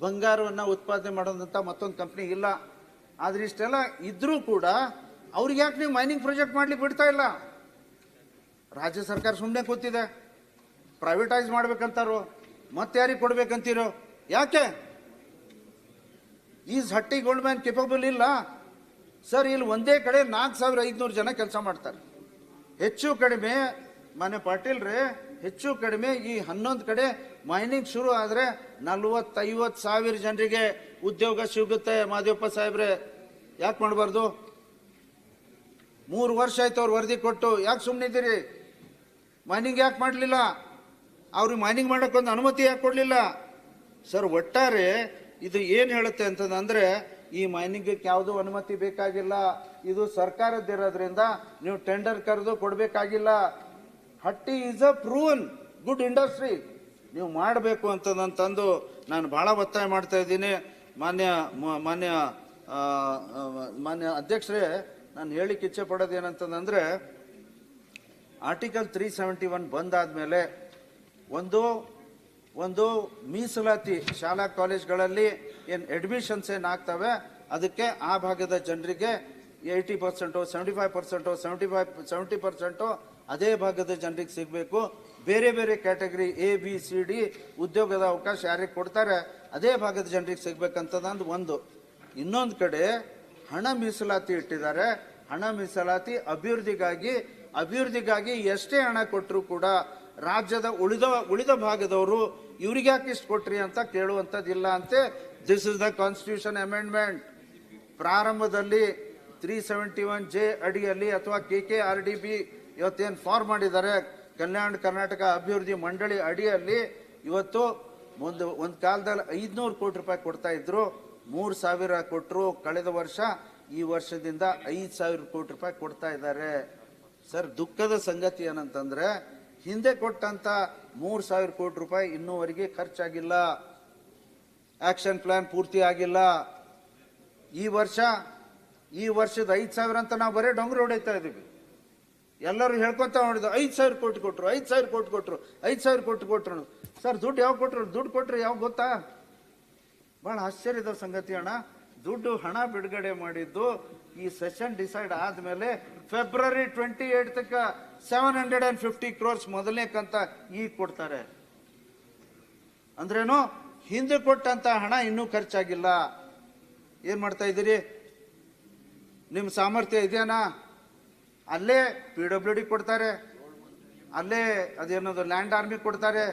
ಬಂಗಾರವನ್ನು ಉತ್ಪಾದನೆ ಮಾಡೋದಂಥ ಮತ್ತೊಂದು ಕಂಪ್ನಿ ಇಲ್ಲ. ಆದರೆ ಇಷ್ಟೆಲ್ಲ ಇದ್ರೂ ಕೂಡ ಅವ್ರಿಗೆ ಯಾಕೆ ನೀವು ಮೈನಿಂಗ್ ಪ್ರಾಜೆಕ್ಟ್ ಮಾಡ್ಲಿಕ್ಕೆ ಬಿಡ್ತಾ ಇಲ್ಲ? ರಾಜ್ಯ ಸರ್ಕಾರ ಸುಮ್ಮನೆ ಕೂತಿದೆ. ಪ್ರೈವೇಟೈಸ್ ಮಾಡ್ಬೇಕಂತಾರೋ, ಮತ್ತೆ ಯಾರಿಗೆ ಕೊಡ್ಬೇಕಂತೀರೋ? ಯಾಕೆ? ಈ ಹಟ್ಟಿ ಗೋಲ್ಡ್ ಮ್ಯಾನ್ ಕೆಪಬಲ್ ಇಲ್ಲ. ಸರ್, ಇಲ್ಲಿ ಒಂದೇ ಕಡೆ ನಾಲ್ಕು ಸಾವಿರ ಐದುನೂರು ಜನ ಕೆಲಸ ಮಾಡ್ತಾರೆ. ಹೆಚ್ಚು ಕಡಿಮೆ ಮನೆ ಪಾಟೀಲ್ರೆ ಹೆಚ್ಚು ಕಡಿಮೆ ಈ ಹನ್ನೊಂದು ಕಡೆ ಮೈನಿಂಗ್ ಶುರು ಆದರೆ ನಲ್ವತ್ತೈವತ್ತು ಸಾವಿರ ಜನರಿಗೆ ಉದ್ಯೋಗ ಸಿಗುತ್ತೆ. ಮಾದೇವಪ್ಪ ಸಾಹೇಬ್ರೆ, ಯಾಕೆ ಮಾಡಬಾರ್ದು? ಮೂರು ವರ್ಷ ಆಯ್ತು ಅವ್ರು ವರದಿ ಕೊಟ್ಟು. ಯಾಕೆ ಸುಮ್ಮನಿದ್ದೀರಿ ಮೈನಿಂಗ್ ಯಾಕೆ ಮಾಡಲಿಲ್ಲ? ಅವ್ರಿಗೆ ಮೈನಿಂಗ್ ಮಾಡೋಕ್ಕೊಂದು ಅನುಮತಿ ಯಾಕೆ ಕೊಡಲಿಲ್ಲ? ಸರ್, ಒಟ್ಟಾರೆ ಇದು ಏನು ಹೇಳುತ್ತೆ ಅಂತಂದ್ರೆ, ಈ ಮೈನಿಂಗಕ್ಕೆ ಯಾವುದೂ ಅನುಮತಿ ಬೇಕಾಗಿಲ್ಲ. ಇದು ಸರ್ಕಾರದ್ದಿರೋದ್ರಿಂದ ನೀವು ಟೆಂಡರ್ ಕರೆದು ಕೊಡಬೇಕಾಗಿಲ್ಲ. Hatti is a proven good industry. ನೀವು ಮಾಡಬೇಕು ಅಂತ ನಾನು ತಂದು ನಾನು ಭಾಳ ಒತ್ತಾಯ ಮಾಡ್ತಾ ಇದ್ದೀನಿ. ಮಾನ್ಯ ಮಾನ್ಯ ಮಾನ್ಯ ಅಧ್ಯಕ್ಷರೇ, ನಾನು ಹೇಳಿಕ್ಕೆ ಇಚ್ಛೆ ಪಡೋದು ಏನಂತಂದ್ರೆ, ಆರ್ಟಿಕಲ್ ತ್ರೀ ಸೆವೆಂಟಿ ಒನ್ ಬಂದಾದ್ಮೇಲೆ ಒಂದು ಒಂದು ಮೀಸಲಾತಿ ಶಾಲಾ ಕಾಲೇಜ್ಗಳಲ್ಲಿ ಏನು ಅಡ್ಮಿಷನ್ಸ್ ಏನು ಆಗ್ತವೆ, ಅದಕ್ಕೆ ಆ ಭಾಗದ ಜನರಿಗೆ eighty percent seventy five percent seventy five seventy percent ಅದೇ ಭಾಗದ ಜನರಿಗೆ ಸಿಗಬೇಕು. ಬೇರೆ ಬೇರೆ category A, B, C, D ಉದ್ಯೋಗದ ಅವಕಾಶ ಯಾರಿಗೆ ಕೊಡ್ತಾರೆ, ಅದೇ ಭಾಗದ ಜನರಿಗೆ ಸಿಗ್ಬೇಕಂತದಂದು ಒಂದು. ಇನ್ನೊಂದು ಕಡೆ ಹಣ ಮೀಸಲಾತಿ ಇಟ್ಟಿದ್ದಾರೆ. ಹಣ ಮೀಸಲಾತಿ ಅಭಿವೃದ್ಧಿಗಾಗಿ ಅಭಿವೃದ್ಧಿಗಾಗಿ ಎಷ್ಟೇ ಹಣ ಕೊಟ್ಟರೂ ಕೂಡ ರಾಜ್ಯದ ಉಳಿದ ಉಳಿದ ಭಾಗದವರು ಇವ್ರಿಗೆ ಯಾಕೆ ಇಷ್ಟು ಕೊಟ್ರಿ ಅಂತ ಕೇಳುವಂಥದ್ದಿಲ್ಲ ಅಂತೆ. This is the constitution amendment ಪ್ರಾರಂಭದಲ್ಲಿ ತ್ರೀ ಸೆವೆಂಟಿ ಒನ್ ಜೆ ಅಡಿಯಲ್ಲಿ ಅಥವಾ K K R D B ಇವತ್ತೇನು ಫಾರ್ಮ್ ಮಾಡಿದ್ದಾರೆ? ಕಲ್ಯಾಣ ಕರ್ನಾಟಕ ಅಭಿವೃದ್ಧಿ ಮಂಡಳಿ ಅಡಿಯಲ್ಲಿ ಇವತ್ತು ಒಂದು ಒಂದು ಕಾಲದಲ್ಲಿ ಐದುನೂರು ಕೋಟಿ ರೂಪಾಯಿ ಕೊಡ್ತಾ ಇದ್ರು. ಮೂರು ಸಾವಿರ ಕೊಟ್ಟರು ಕಳೆದ ವರ್ಷ, ಈ ವರ್ಷದಿಂದ ಐದು ಸಾವಿರ ಕೋಟಿ ರೂಪಾಯಿ ಕೊಡ್ತಾ ಇದ್ದಾರೆ. ಸರ್, ದುಃಖದ ಸಂಗತಿ ಏನಂತಂದ್ರೆ, ಹಿಂದೆ ಕೊಟ್ಟಂತ ಮೂರು ಸಾವಿರ ಕೋಟಿ ರೂಪಾಯಿ ಇನ್ನೂವರೆಗೆ ಖರ್ಚಾಗಿಲ್ಲ. ಆಕ್ಷನ್ ಪ್ಲಾನ್ ಪೂರ್ತಿ ಆಗಿಲ್ಲ. ಈ ವರ್ಷ, ಈ ವರ್ಷದ ಐದು ಸಾವಿರ ಅಂತ ನಾವು ಬರೀ ಡೊಂಗ್ರು ಹೊಡಿತಾ ಇದೀವಿ. ಎಲ್ಲರೂ ಹೇಳ್ಕೊತ ಮಾಡಿದ್ರು ಐದು ಸಾವಿರ ಕೋಟಿ ಕೊಟ್ರು, ಐದು ಸಾವಿರ ಕೋಟಿ ಕೊಟ್ರು, ಐದು ಸಾವಿರ ಕೋಟಿ ಕೊಟ್ರು. ಸರ್, ದುಡ್ಡು ಯಾವ ಕೊಟ್ರು? ದುಡ್ಡು ಕೊಟ್ರು ಯಾವ ಗೊತ್ತಾ? ಬಹಳ ಆಶ್ಚರ್ಯದ ಸಂಗತಿ ಅಣ್ಣ. ದುಡ್ಡು ಹಣ ಬಿಡುಗಡೆ ಮಾಡಿದ್ದು ಈ ಸೆಷನ್ ಡಿಸೈಡ್ ಆದ್ಮೇಲೆ ಫೆಬ್ರವರಿ ಟ್ವೆಂಟಿ ಏಟ್ ತಕ್ಕ seven hundred and fifty crores ಮೊದಲನೇ ಕಂತ ಈಗ ಕೊಡ್ತಾರೆ. ಅಂದ್ರೇನು? ಹಿಂದೆ ಕೊಟ್ಟಂತ ಹಣ ಇನ್ನೂ ಖರ್ಚಾಗಿಲ್ಲ. ಏನ್ ಮಾಡ್ತಾ ಇದ್ದೀರಿ? ನಿಮ್ಮ ಸಾಮರ್ಥ್ಯ ಇದೆಯಾ ಅಲ್ಲೇ ಪಿ ಡಬ್ಲ್ಯೂ ಡಿ ಕೊಡ್ತಾರೆ, ಅಲ್ಲೇ ಅದೇನದು ಲ್ಯಾಂಡ್ ಆರ್ಮಿ ಕೊಡ್ತಾರೆ,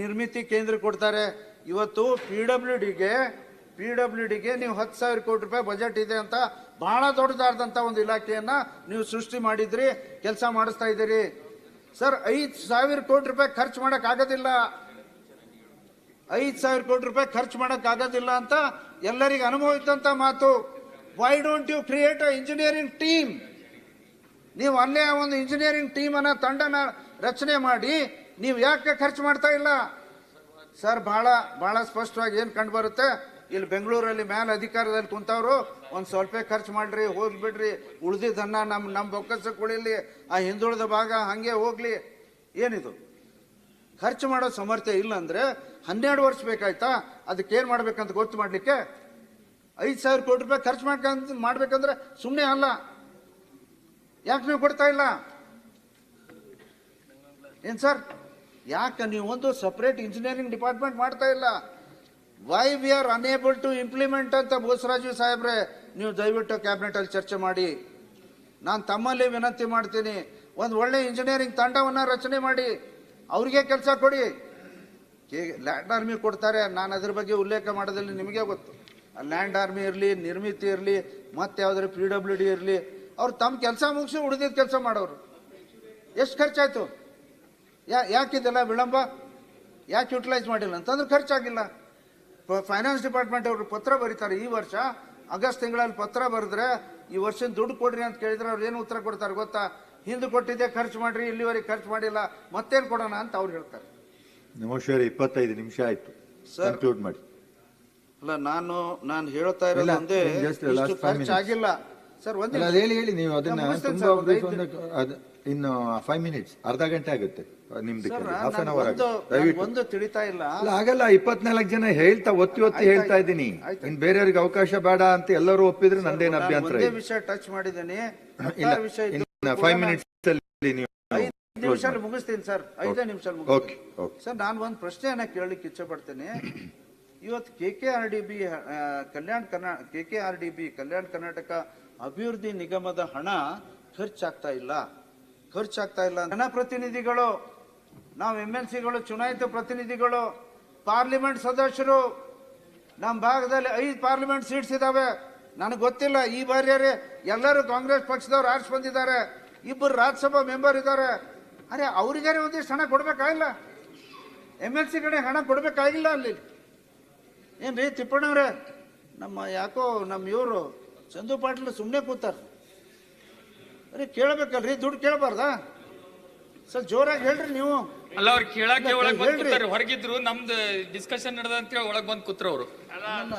ನಿರ್ಮಿತಿ ಕೇಂದ್ರ ಕೊಡ್ತಾರೆ. ಇವತ್ತು ಪಿ ಡಬ್ಲ್ಯೂ ಡಿಗೆ ಪಿ ಡಬ್ಲ್ಯೂ ಡಿಗೆ ನೀವು ಹತ್ತು ಸಾವಿರ ಕೋಟಿ ರೂಪಾಯಿ ಬಜೆಟ್ ಇದೆ ಅಂತ ಬಹಳ ದೊಡ್ಡದಾದಂಥ ಒಂದು ಇಲಾಖೆಯನ್ನು ನೀವು ಸೃಷ್ಟಿ ಮಾಡಿದ್ರಿ, ಕೆಲಸ ಮಾಡಿಸ್ತಾ ಇದ್ದೀರಿ. ಸರ್ ಐದು ಸಾವಿರ ಕೋಟಿ ರೂಪಾಯಿ ಖರ್ಚು ಮಾಡೋಕ್ಕಾಗೋದಿಲ್ಲ ಐದು ಸಾವಿರ ಕೋಟಿ ರೂಪಾಯಿ ಖರ್ಚು ಮಾಡೋಕ್ಕಾಗೋದಿಲ್ಲ ಅಂತ ಎಲ್ಲರಿಗೂ ಅನುಭವ ಇದ್ದಂತ ಮಾತು. Why don't you create a engineering team ನೀವು ಅಲ್ಲೇ ಒಂದು ಇಂಜಿನಿಯರಿಂಗ್ ಟೀಮನ್ನು ತಂಡನ ರಚನೆ ಮಾಡಿ, ನೀವು ಯಾಕೆ ಖರ್ಚು ಮಾಡ್ತಾ ಇಲ್ಲ? ಸರ್ ಬಹಳ ಬಹಳ ಸ್ಪಷ್ಟವಾಗಿ ಏನು ಕಂಡು ಬರುತ್ತೆ? ಇಲ್ಲಿ ಬೆಂಗಳೂರಲ್ಲಿ ಮೇಲೆ ಅಧಿಕಾರದಲ್ಲಿ ಕುಂತವ್ರು, ಒಂದು ಸ್ವಲ್ಪ ಖರ್ಚು ಮಾಡ್ರಿ, ಹೋಗ್ಬಿಡ್ರಿ ಉಳಿದಿದ್ದನ್ನ ನಮ್ಮ ನಮ್ಮ ಬೊಕ್ಕಸಕ್ಕೆ ಉಳಿಲಿ ಆ ಹಿಂದುಳಿದ ಭಾಗ ಹಂಗೆ ಹೋಗ್ಲಿ. ಏನಿದು? ಖರ್ಚು ಮಾಡೋ ಸಮರ್ಥ್ಯ ಇಲ್ಲ ಅಂದ್ರೆ ಹನ್ನೆರಡು ವರ್ಷ ಬೇಕಾಯ್ತಾ? ಅದಕ್ಕೆ ಏನ್ ಮಾಡ್ಬೇಕಂತ ಗೊತ್ತು ಮಾಡ್ಲಿಕ್ಕೆ? ಐದು ಸಾವಿರ ಕೋಟಿ ರೂಪಾಯಿ ಖರ್ಚು ಮಾಡ್ಕಂತ ಮಾಡ್ಬೇಕಂದ್ರೆ ಸುಮ್ಮನೆ ಅಲ್ಲ. ಯಾಕೆ ನೀವು ಕೊಡ್ತಾ ಇಲ್ಲ? ಏನ್ ಸರ್? ಯಾಕೆ ನೀವು ಒಂದು ಸಪ್ರೇಟ್ ಇಂಜಿನಿಯರಿಂಗ್ ಡಿಪಾರ್ಟ್ಮೆಂಟ್ ಮಾಡ್ತಾ ಇಲ್ಲ? Why we are unable to implement ಅಂತ ಬೋಸರಾಜು ಸಾಹೇಬ್ರೆ, ನೀವು ದಯವಿಟ್ಟು ಕ್ಯಾಬಿನೆಟ್ ಅಲ್ಲಿ ಚರ್ಚೆ ಮಾಡಿ. ನಾನು ತಮ್ಮಲ್ಲಿ ವಿನಂತಿ ಮಾಡ್ತೀನಿ, ಒಂದು ಒಳ್ಳೆ ಇಂಜಿನಿಯರಿಂಗ್ ತಂಡವನ್ನ ರಚನೆ ಮಾಡಿ. ಅವ್ರಿಗೆ ಕೆಲಸ ಕೊಡಿ. ಲ್ಯಾಂಡ್ ಆರ್ಮಿ ಕೊಡ್ತಾರೆ, ನಾನು ಅದ್ರ ಬಗ್ಗೆ ಉಲ್ಲೇಖ ಮಾಡೋದ್ರಲ್ಲಿ ನಿಮಗೆ ಗೊತ್ತು. ಲ್ಯಾಂಡ್ ಆರ್ಮಿ ಇರಲಿ, ನಿರ್ಮಿತಿ ಇರಲಿ, ಮತ್ತೆ ಯಾವುದಾದ್ರು ಪಿ ಡಬ್ಲ್ಯೂ ಡಿ ಇರಲಿ ಅವ್ರು ತಮ್ಮ ಕೆಲಸ ಮುಗಿಸಿ ಉಳಿದಿದ್ದ ಕೆಲಸ ಮಾಡೋರು. ಎಷ್ಟು ಖರ್ಚಾಯಿತು? ಯಾ ಯಾಕಿದೆಲ್ಲ ವಿಳಂಬ? ಯಾಕೆ ಯುಟಿಲೈಸ್ ಮಾಡಿಲ್ಲ? ಅಂತಂದ್ರೆ ಖರ್ಚಾಗಿಲ್ಲ. ಫೈನಾನ್ಸ್ ಡಿಪಾರ್ಟ್ಮೆಂಟ್ ಅವರು ಪತ್ರ ಬರೀತಾರೆ. ಈ ವರ್ಷ ಆಗಸ್ಟ್ ತಿಂಗಳಲ್ಲಿ ಪತ್ರ ಬರೆದ್ರೆ ಈ ವರ್ಷದ ದುಡ್ಡು ಕೊಡ್ರಿ ಅಂತ ಕೇಳಿದ್ರೆ ಅವ್ರು ಏನು ಉತ್ತರ ಕೊಡ್ತಾರೆ ಗೊತ್ತಾ? ಹಿಂದೆ ಕೊಟ್ಟಿದ್ದೆ ಖರ್ಚು ಮಾಡ್ರಿ ಇಲ್ಲಿವರೆಗೆ ಖರ್ಚು ಮಾಡಿಲ್ಲ ಮತ್ತೇನು ಕೊಡೋಣ ಅಂತ ಅವ್ರು ಹೇಳ್ತಾರೆ. ನಮಸ್ಕಾರ ಇಪ್ಪತ್ತೈದು ನಿಮಿಷ ಆಯ್ತು. ಸರ್. ಕನ್ಕ್ಲೂಡ್ ಮಾಡಿ. ಅಲ್ಲ ನಾನು ನಾನು ಹೇಳ್ತಾ ಇರೋದು ಖರ್ಚಾಗಿಲ್ಲ ಒಂದೇ just ಸರ್ ಒಂದೇ ಅದು ಹೇಳಿ ಹೇಳಿ ನೀವು ಅದನ್ನ ತುಂಬಾ brief ಒಂದು- ಅದು ಇನ್ನು ಫೈವ್ ಮಿನಿಟ್ಸ್ ಅರ್ಧ ಗಂಟೆ ಆಗುತ್ತೆ ನಿಮ್ದು ಸರ್ ಹಾಫ್ ಅನ್ ನಾನು ಅವರ್ ಒಂದು ದಯವಿಟ್ಟು. ಒಂದು ತಿಳಿತಾ ಇಲ್ಲ. ಅಲ್ಲ ಆಗಲ್ಲ ಇಪ್ಪತ್ನಾಲ್ಕು ಜನ ಹೇಳ್ತಾ ಒತ್ತಿ ಒತ್ತಿ ಹೇಳ್ತಾ. ಇದ್ದೀನಿ. ಇನ್ ಬೇರೆಯವ್ರಿಗೆ ಅವಕಾಶ ಬೇಡ ಅಂತ ಎಲ್ಲರೂ ಒಪ್ಪಿದ್ರೆ ನಂದೇನು ಅಭ್ಯಂತರ ಒಂದೇ ಇಲ್ಲ. ವಿಷಯ ಟಚ್ ಮಾಡಿದ್ದೀನಿ. ಇಲ್ಲ ವಿಷಯ ಇನ್ನು ಫೈವ್ ಮಿನಿಟ್ಸ್ ಅಲ್ಲಿ ನೀವು ಐದು ನಿಮಿಷ ಮುಗಿಸ್ತೀನಿ ಸರ್ ಐದೇ ನಿಮಿಷ ಓಕೆ ಓಕೆ ಸರ್ ನಾನು ಒಂದು ಪ್ರಶ್ನೆಯನ್ನ ಕೇಳಲಿಕ್ಕೆ ಇಚ್ಛೆ ಪಡ್ತೇನೆ ಇವತ್ತು K K R D B Kalyana Karnataka K K R D B Kalyana Karnataka ಅಭಿವೃದ್ಧಿ ನಿಗಮದ ಹಣ ಖರ್ಚಾಗ್ತಾ ಇಲ್ಲ. ಖರ್ಚಾಗ್ತಾ ಇಲ್ಲ ಜನಪ್ರತಿನಿಧಿಗಳು ನಾವು ಎಂ ಎಲ್ ಸಿಗಳು ಚುನಾಯಿತ ಪ್ರತಿನಿಧಿಗಳು, ಪಾರ್ಲಿಮೆಂಟ್ ಸದಸ್ಯರು ನಮ್ಮ ಭಾಗದಲ್ಲಿ ಐದು ಪಾರ್ಲಿಮೆಂಟ್ ಸೀಟ್ಸ್ ಇದಾವೆ. ನನಗೆ ಗೊತ್ತಿಲ್ಲ, ಈ ಬಾರಿಯರೇ ಎಲ್ಲರೂ ಕಾಂಗ್ರೆಸ್ ಪಕ್ಷದವ್ರು ಆರಿಸಿ ಬಂದಿದ್ದಾರೆ. ಇಬ್ಬರು ರಾಜ್ಯಸಭಾ ಮೆಂಬರ್ ಇದ್ದಾರೆ. ಅರೆ ಅವ್ರಿಗಾರೆ ಒಂದಿಷ್ಟು ಹಣ ಕೊಡ್ಬೇಕಾಗಿಲ್ಲ ಎಂ ಎಲ್ ಸಿ ಕಡೆ ಹಣ ಕೊಡ್ಬೇಕಾಗಿಲ್ಲ ಅಲ್ಲಿ? ಏನ್ರಿ, ತಿಪ್ಪಣ್ಣವ್ರೆ, ನಮ್ಮ ಯಾಕೋ ನಮ್ಮ ಇವರು ಚಂದು ಪಾಟೀಲ್ ಸುಮ್ಮನೆ ಕೂತಾರ. ಅರೆ ಕೇಳಬೇಕಲ್ರಿ ದುಡ್ಡು ಕೇಳಬಾರ್ದಾ? ಸ್ವಲ್ಪ ಜೋರಾಗಿ ಹೇಳ್ರಿ ನೀವು. ಅಲ್ಲ ಅವ್ರು ಕೇಳಕ್ಕೆ ಒಳಗೆ ಬಂದ್ ಹೊರಗಿದ್ರು ನಮ್ದು ಡಿಸ್ಕಷನ್ ನಡೆದ ಅಂತ ಹೇಳಿ ಒಳಗೆ ಬಂದು ಕೂತ್ರ ಅವರು. ನಾನು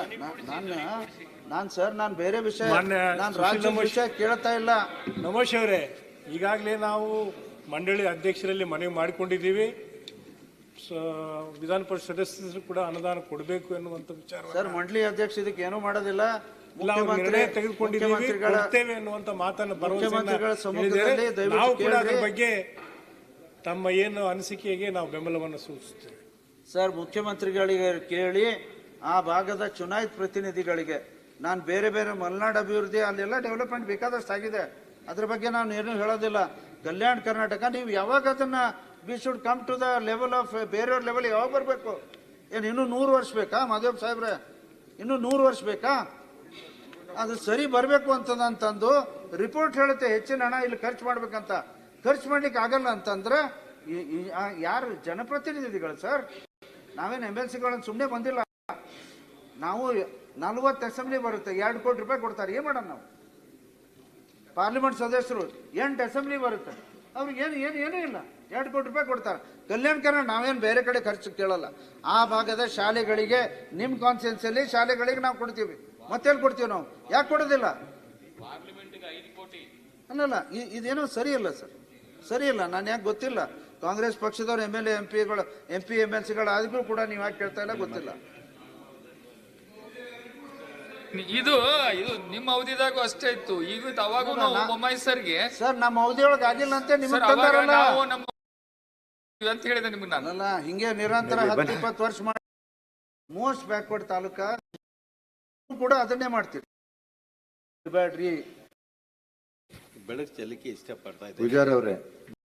ನಾನು ಸರ್ ನಾನು ಬೇರೆ ವಿಷಯ ಮಾನ್ಯ ನಾನು ಸುಶೀಲ್ ರಾಜ್ಯದ ವಿಷಯ ಕೇಳ್ತಾ ಇಲ್ಲ. ನಮೋಶ್ ಅವರೇ ಈಗಾಗಲೇ ನಾವು ಮಂಡಳಿ ಅಧ್ಯಕ್ಷರಲ್ಲಿ ಮನವಿ ಮಾಡಿಕೊಂಡಿದ್ದೀವಿ. ವಿಧಾನ ಪರಿಷತ್ ಸದಸ್ಯರು ಕೂಡ ಅನುದಾನ ಕೊಡಬೇಕು ಎನ್ನುವಂತ ವಿಚಾರ ಸರ್ ಮಂಡಳಿ ಅಧ್ಯಕ್ಷ ಇದಕ್ಕೆ ಏನೂ ಮಾಡೋದಿಲ್ಲ. ನಿರ್ಣಯ ತೆಗೆದುಕೊಂಡಿದ್ದೀವಿ ಕೊಡ್ತೇವೆ ಎನ್ನುವಂತ ಮಾತನ್ನು ಭರವಸೆ. ನಾವು ಕೂಡ ಅದರ ಬಗ್ಗೆ ತಮ್ಮ ಏನು ಅನಿಸಿಕೆಗೆ ನಾವು ಬೆಂಬಲವನ್ನು ಸೂಚಿಸ್ತೇವೆ ಸರ್ ಮುಖ್ಯಮಂತ್ರಿಗಳಿಗೆ ಕೇಳಿ ಆ ಭಾಗದ ಚುನಾಯಿತ ಪ್ರತಿನಿಧಿಗಳಿಗೆ. ನಾನು ಬೇರೆ ಬೇರೆ ಮಲೆನಾಡು ಅಭಿವೃದ್ಧಿ ಅಲ್ಲೆಲ್ಲ ಡೆವಲಪ್ಮೆಂಟ್ ಬೇಕಾದಷ್ಟು ಆಗಿದೆ ಅದ್ರ ಬಗ್ಗೆ ನಾನು ಏನು ಹೇಳೋದಿಲ್ಲ. ಕಲ್ಯಾಣ ಕರ್ನಾಟಕ ನೀವು ಯಾವಾಗ ಅದನ್ನ we should come to the level of ಬೇರೆಯವ್ರ ಲೆವೆಲ್ ಯಾವಾಗ ಬರಬೇಕು? ಏನು ಇನ್ನೂ ನೂರು ವರ್ಷ ಬೇಕಾ? ಮಾದೇವ್ ಸಾಹೇಬ್ರೆ, ಇನ್ನೂ ನೂರು ವರ್ಷ ಬೇಕಾ? ಅದು ಸರಿ ಬರಬೇಕು ಅಂತಂದು ರಿಪೋರ್ಟ್ ಹೇಳುತ್ತೆ, ಹೆಚ್ಚಿನ ಹಣ ಇಲ್ಲಿ ಖರ್ಚು ಮಾಡ್ಬೇಕಂತ. ಖರ್ಚು ಮಾಡ್ಲಿಕ್ಕೆ ಆಗಲ್ಲ ಅಂತಂದ್ರೆ ಯಾರು ಜನಪ್ರತಿನಿಧಿಗಳು ಸರ್? ನಾವೇನು ಎಂ ಎಲ್ ಸಿಗಳನ್ನು ಸುಮ್ಮನೆ ಬಂದಿಲ್ಲ. ನಾವು ನಲ್ವತ್ತು ಅಸೆಂಬ್ಲಿ ಬರುತ್ತೆ, ಎರಡು ಕೋಟಿ ರೂಪಾಯಿ ಕೊಡ್ತಾರೆ. ಏನು ಮಾಡೋಣ ನಾವು? ಪಾರ್ಲಿಮೆಂಟ್ ಸದಸ್ಯರು ಎಂಟು ಅಸೆಂಬ್ಲಿ ಬರುತ್ತೆ. ಅವ್ರಿಗೆ ಏನು ಏನು, ಏನೂ ಇಲ್ಲ. ಎರಡು ಕೋಟಿ ರೂಪಾಯಿ ಕೊಡ್ತಾರೆ. ಕಲ್ಯಾಣ ಕರ್ನಾಟಕ ನಾವೇನು ಬೇರೆ ಕಡೆ ಖರ್ಚು ಕೇಳಲ್ಲ. ಆ ಭಾಗದ ಶಾಲೆಗಳಿಗೆ ನಿಮ್ಮ ಅಲ್ಲಿ ಶಾಲೆಗಳಿಗೆ ನಾವು ಕೊಡ್ತೀವಿ. ಮತ್ತೆಲ್ಲಿ ಕೊಡ್ತೀವಿ ನಾವು? ಯಾಕೆ ಕೊಡೋದಿಲ್ಲ? ಅಲ್ಲಲ್ಲ ಇದೇನೋ ಸರಿ ಇಲ್ಲ ಸರ್. ಸರಿ ಇಲ್ಲ ನಾನು ಯಾಕೆ ಗೊತ್ತಿಲ್ಲ. ಕಾಂಗ್ರೆಸ್ ಪಕ್ಷದವ್ರು ಎಂ ಎಲ್ ಎ ಎಂ ಪಿಗಳು ಎಂ ಪಿ ಎಂ ಎಲ್ ಸಿಗಳು ಆದ್ರೂ ಕೂಡ ನೀವು ಯಾಕೆ ಕೇಳ್ತಾ ಇಲ್ಲ ಗೊತ್ತಿಲ್ಲ. ಇದು ಇದು ನಿಮ್ಮ ಅವಧಿದಾಗೂ ಅಷ್ಟೇ ಇತ್ತು. ಈಗ ಅವಾಗೂ ನಾವು ಸರ್ ನಮ್ಮ ಅವಧಿಯೊಳಗೆ ಆಗಿಲ್ಲ ಅಂತ ತಂದಾರಲ್ಲ. ನಮ್ಮ ಅಂತ ಹೇಳಿದೆ ನಿಮ್ಗೆ ನಾನು. ಅಲ್ಲ ಹಿಂಗೆ ನಿರಂತರ ಹತ್ತು ಇಪ್ಪತ್ತು ವರ್ಷ ಮಾಡಿ ಮೋಸ್ಟ್ ಬ್ಯಾಕ್ವರ್ಡ್ ತಾಲೂಕು ಕೂಡ ಅದನ್ನೇ ಮಾಡ್ತೀರಿ. ಬೇಡ್ರಿ ಬೆಳಕು ಚೆಲ್ಲಕ್ಕೆ ಇಷ್ಟಪಡ್ತಾ ಪಡ್ತಾ ಪೂಜಾರ್ ಅವರೇ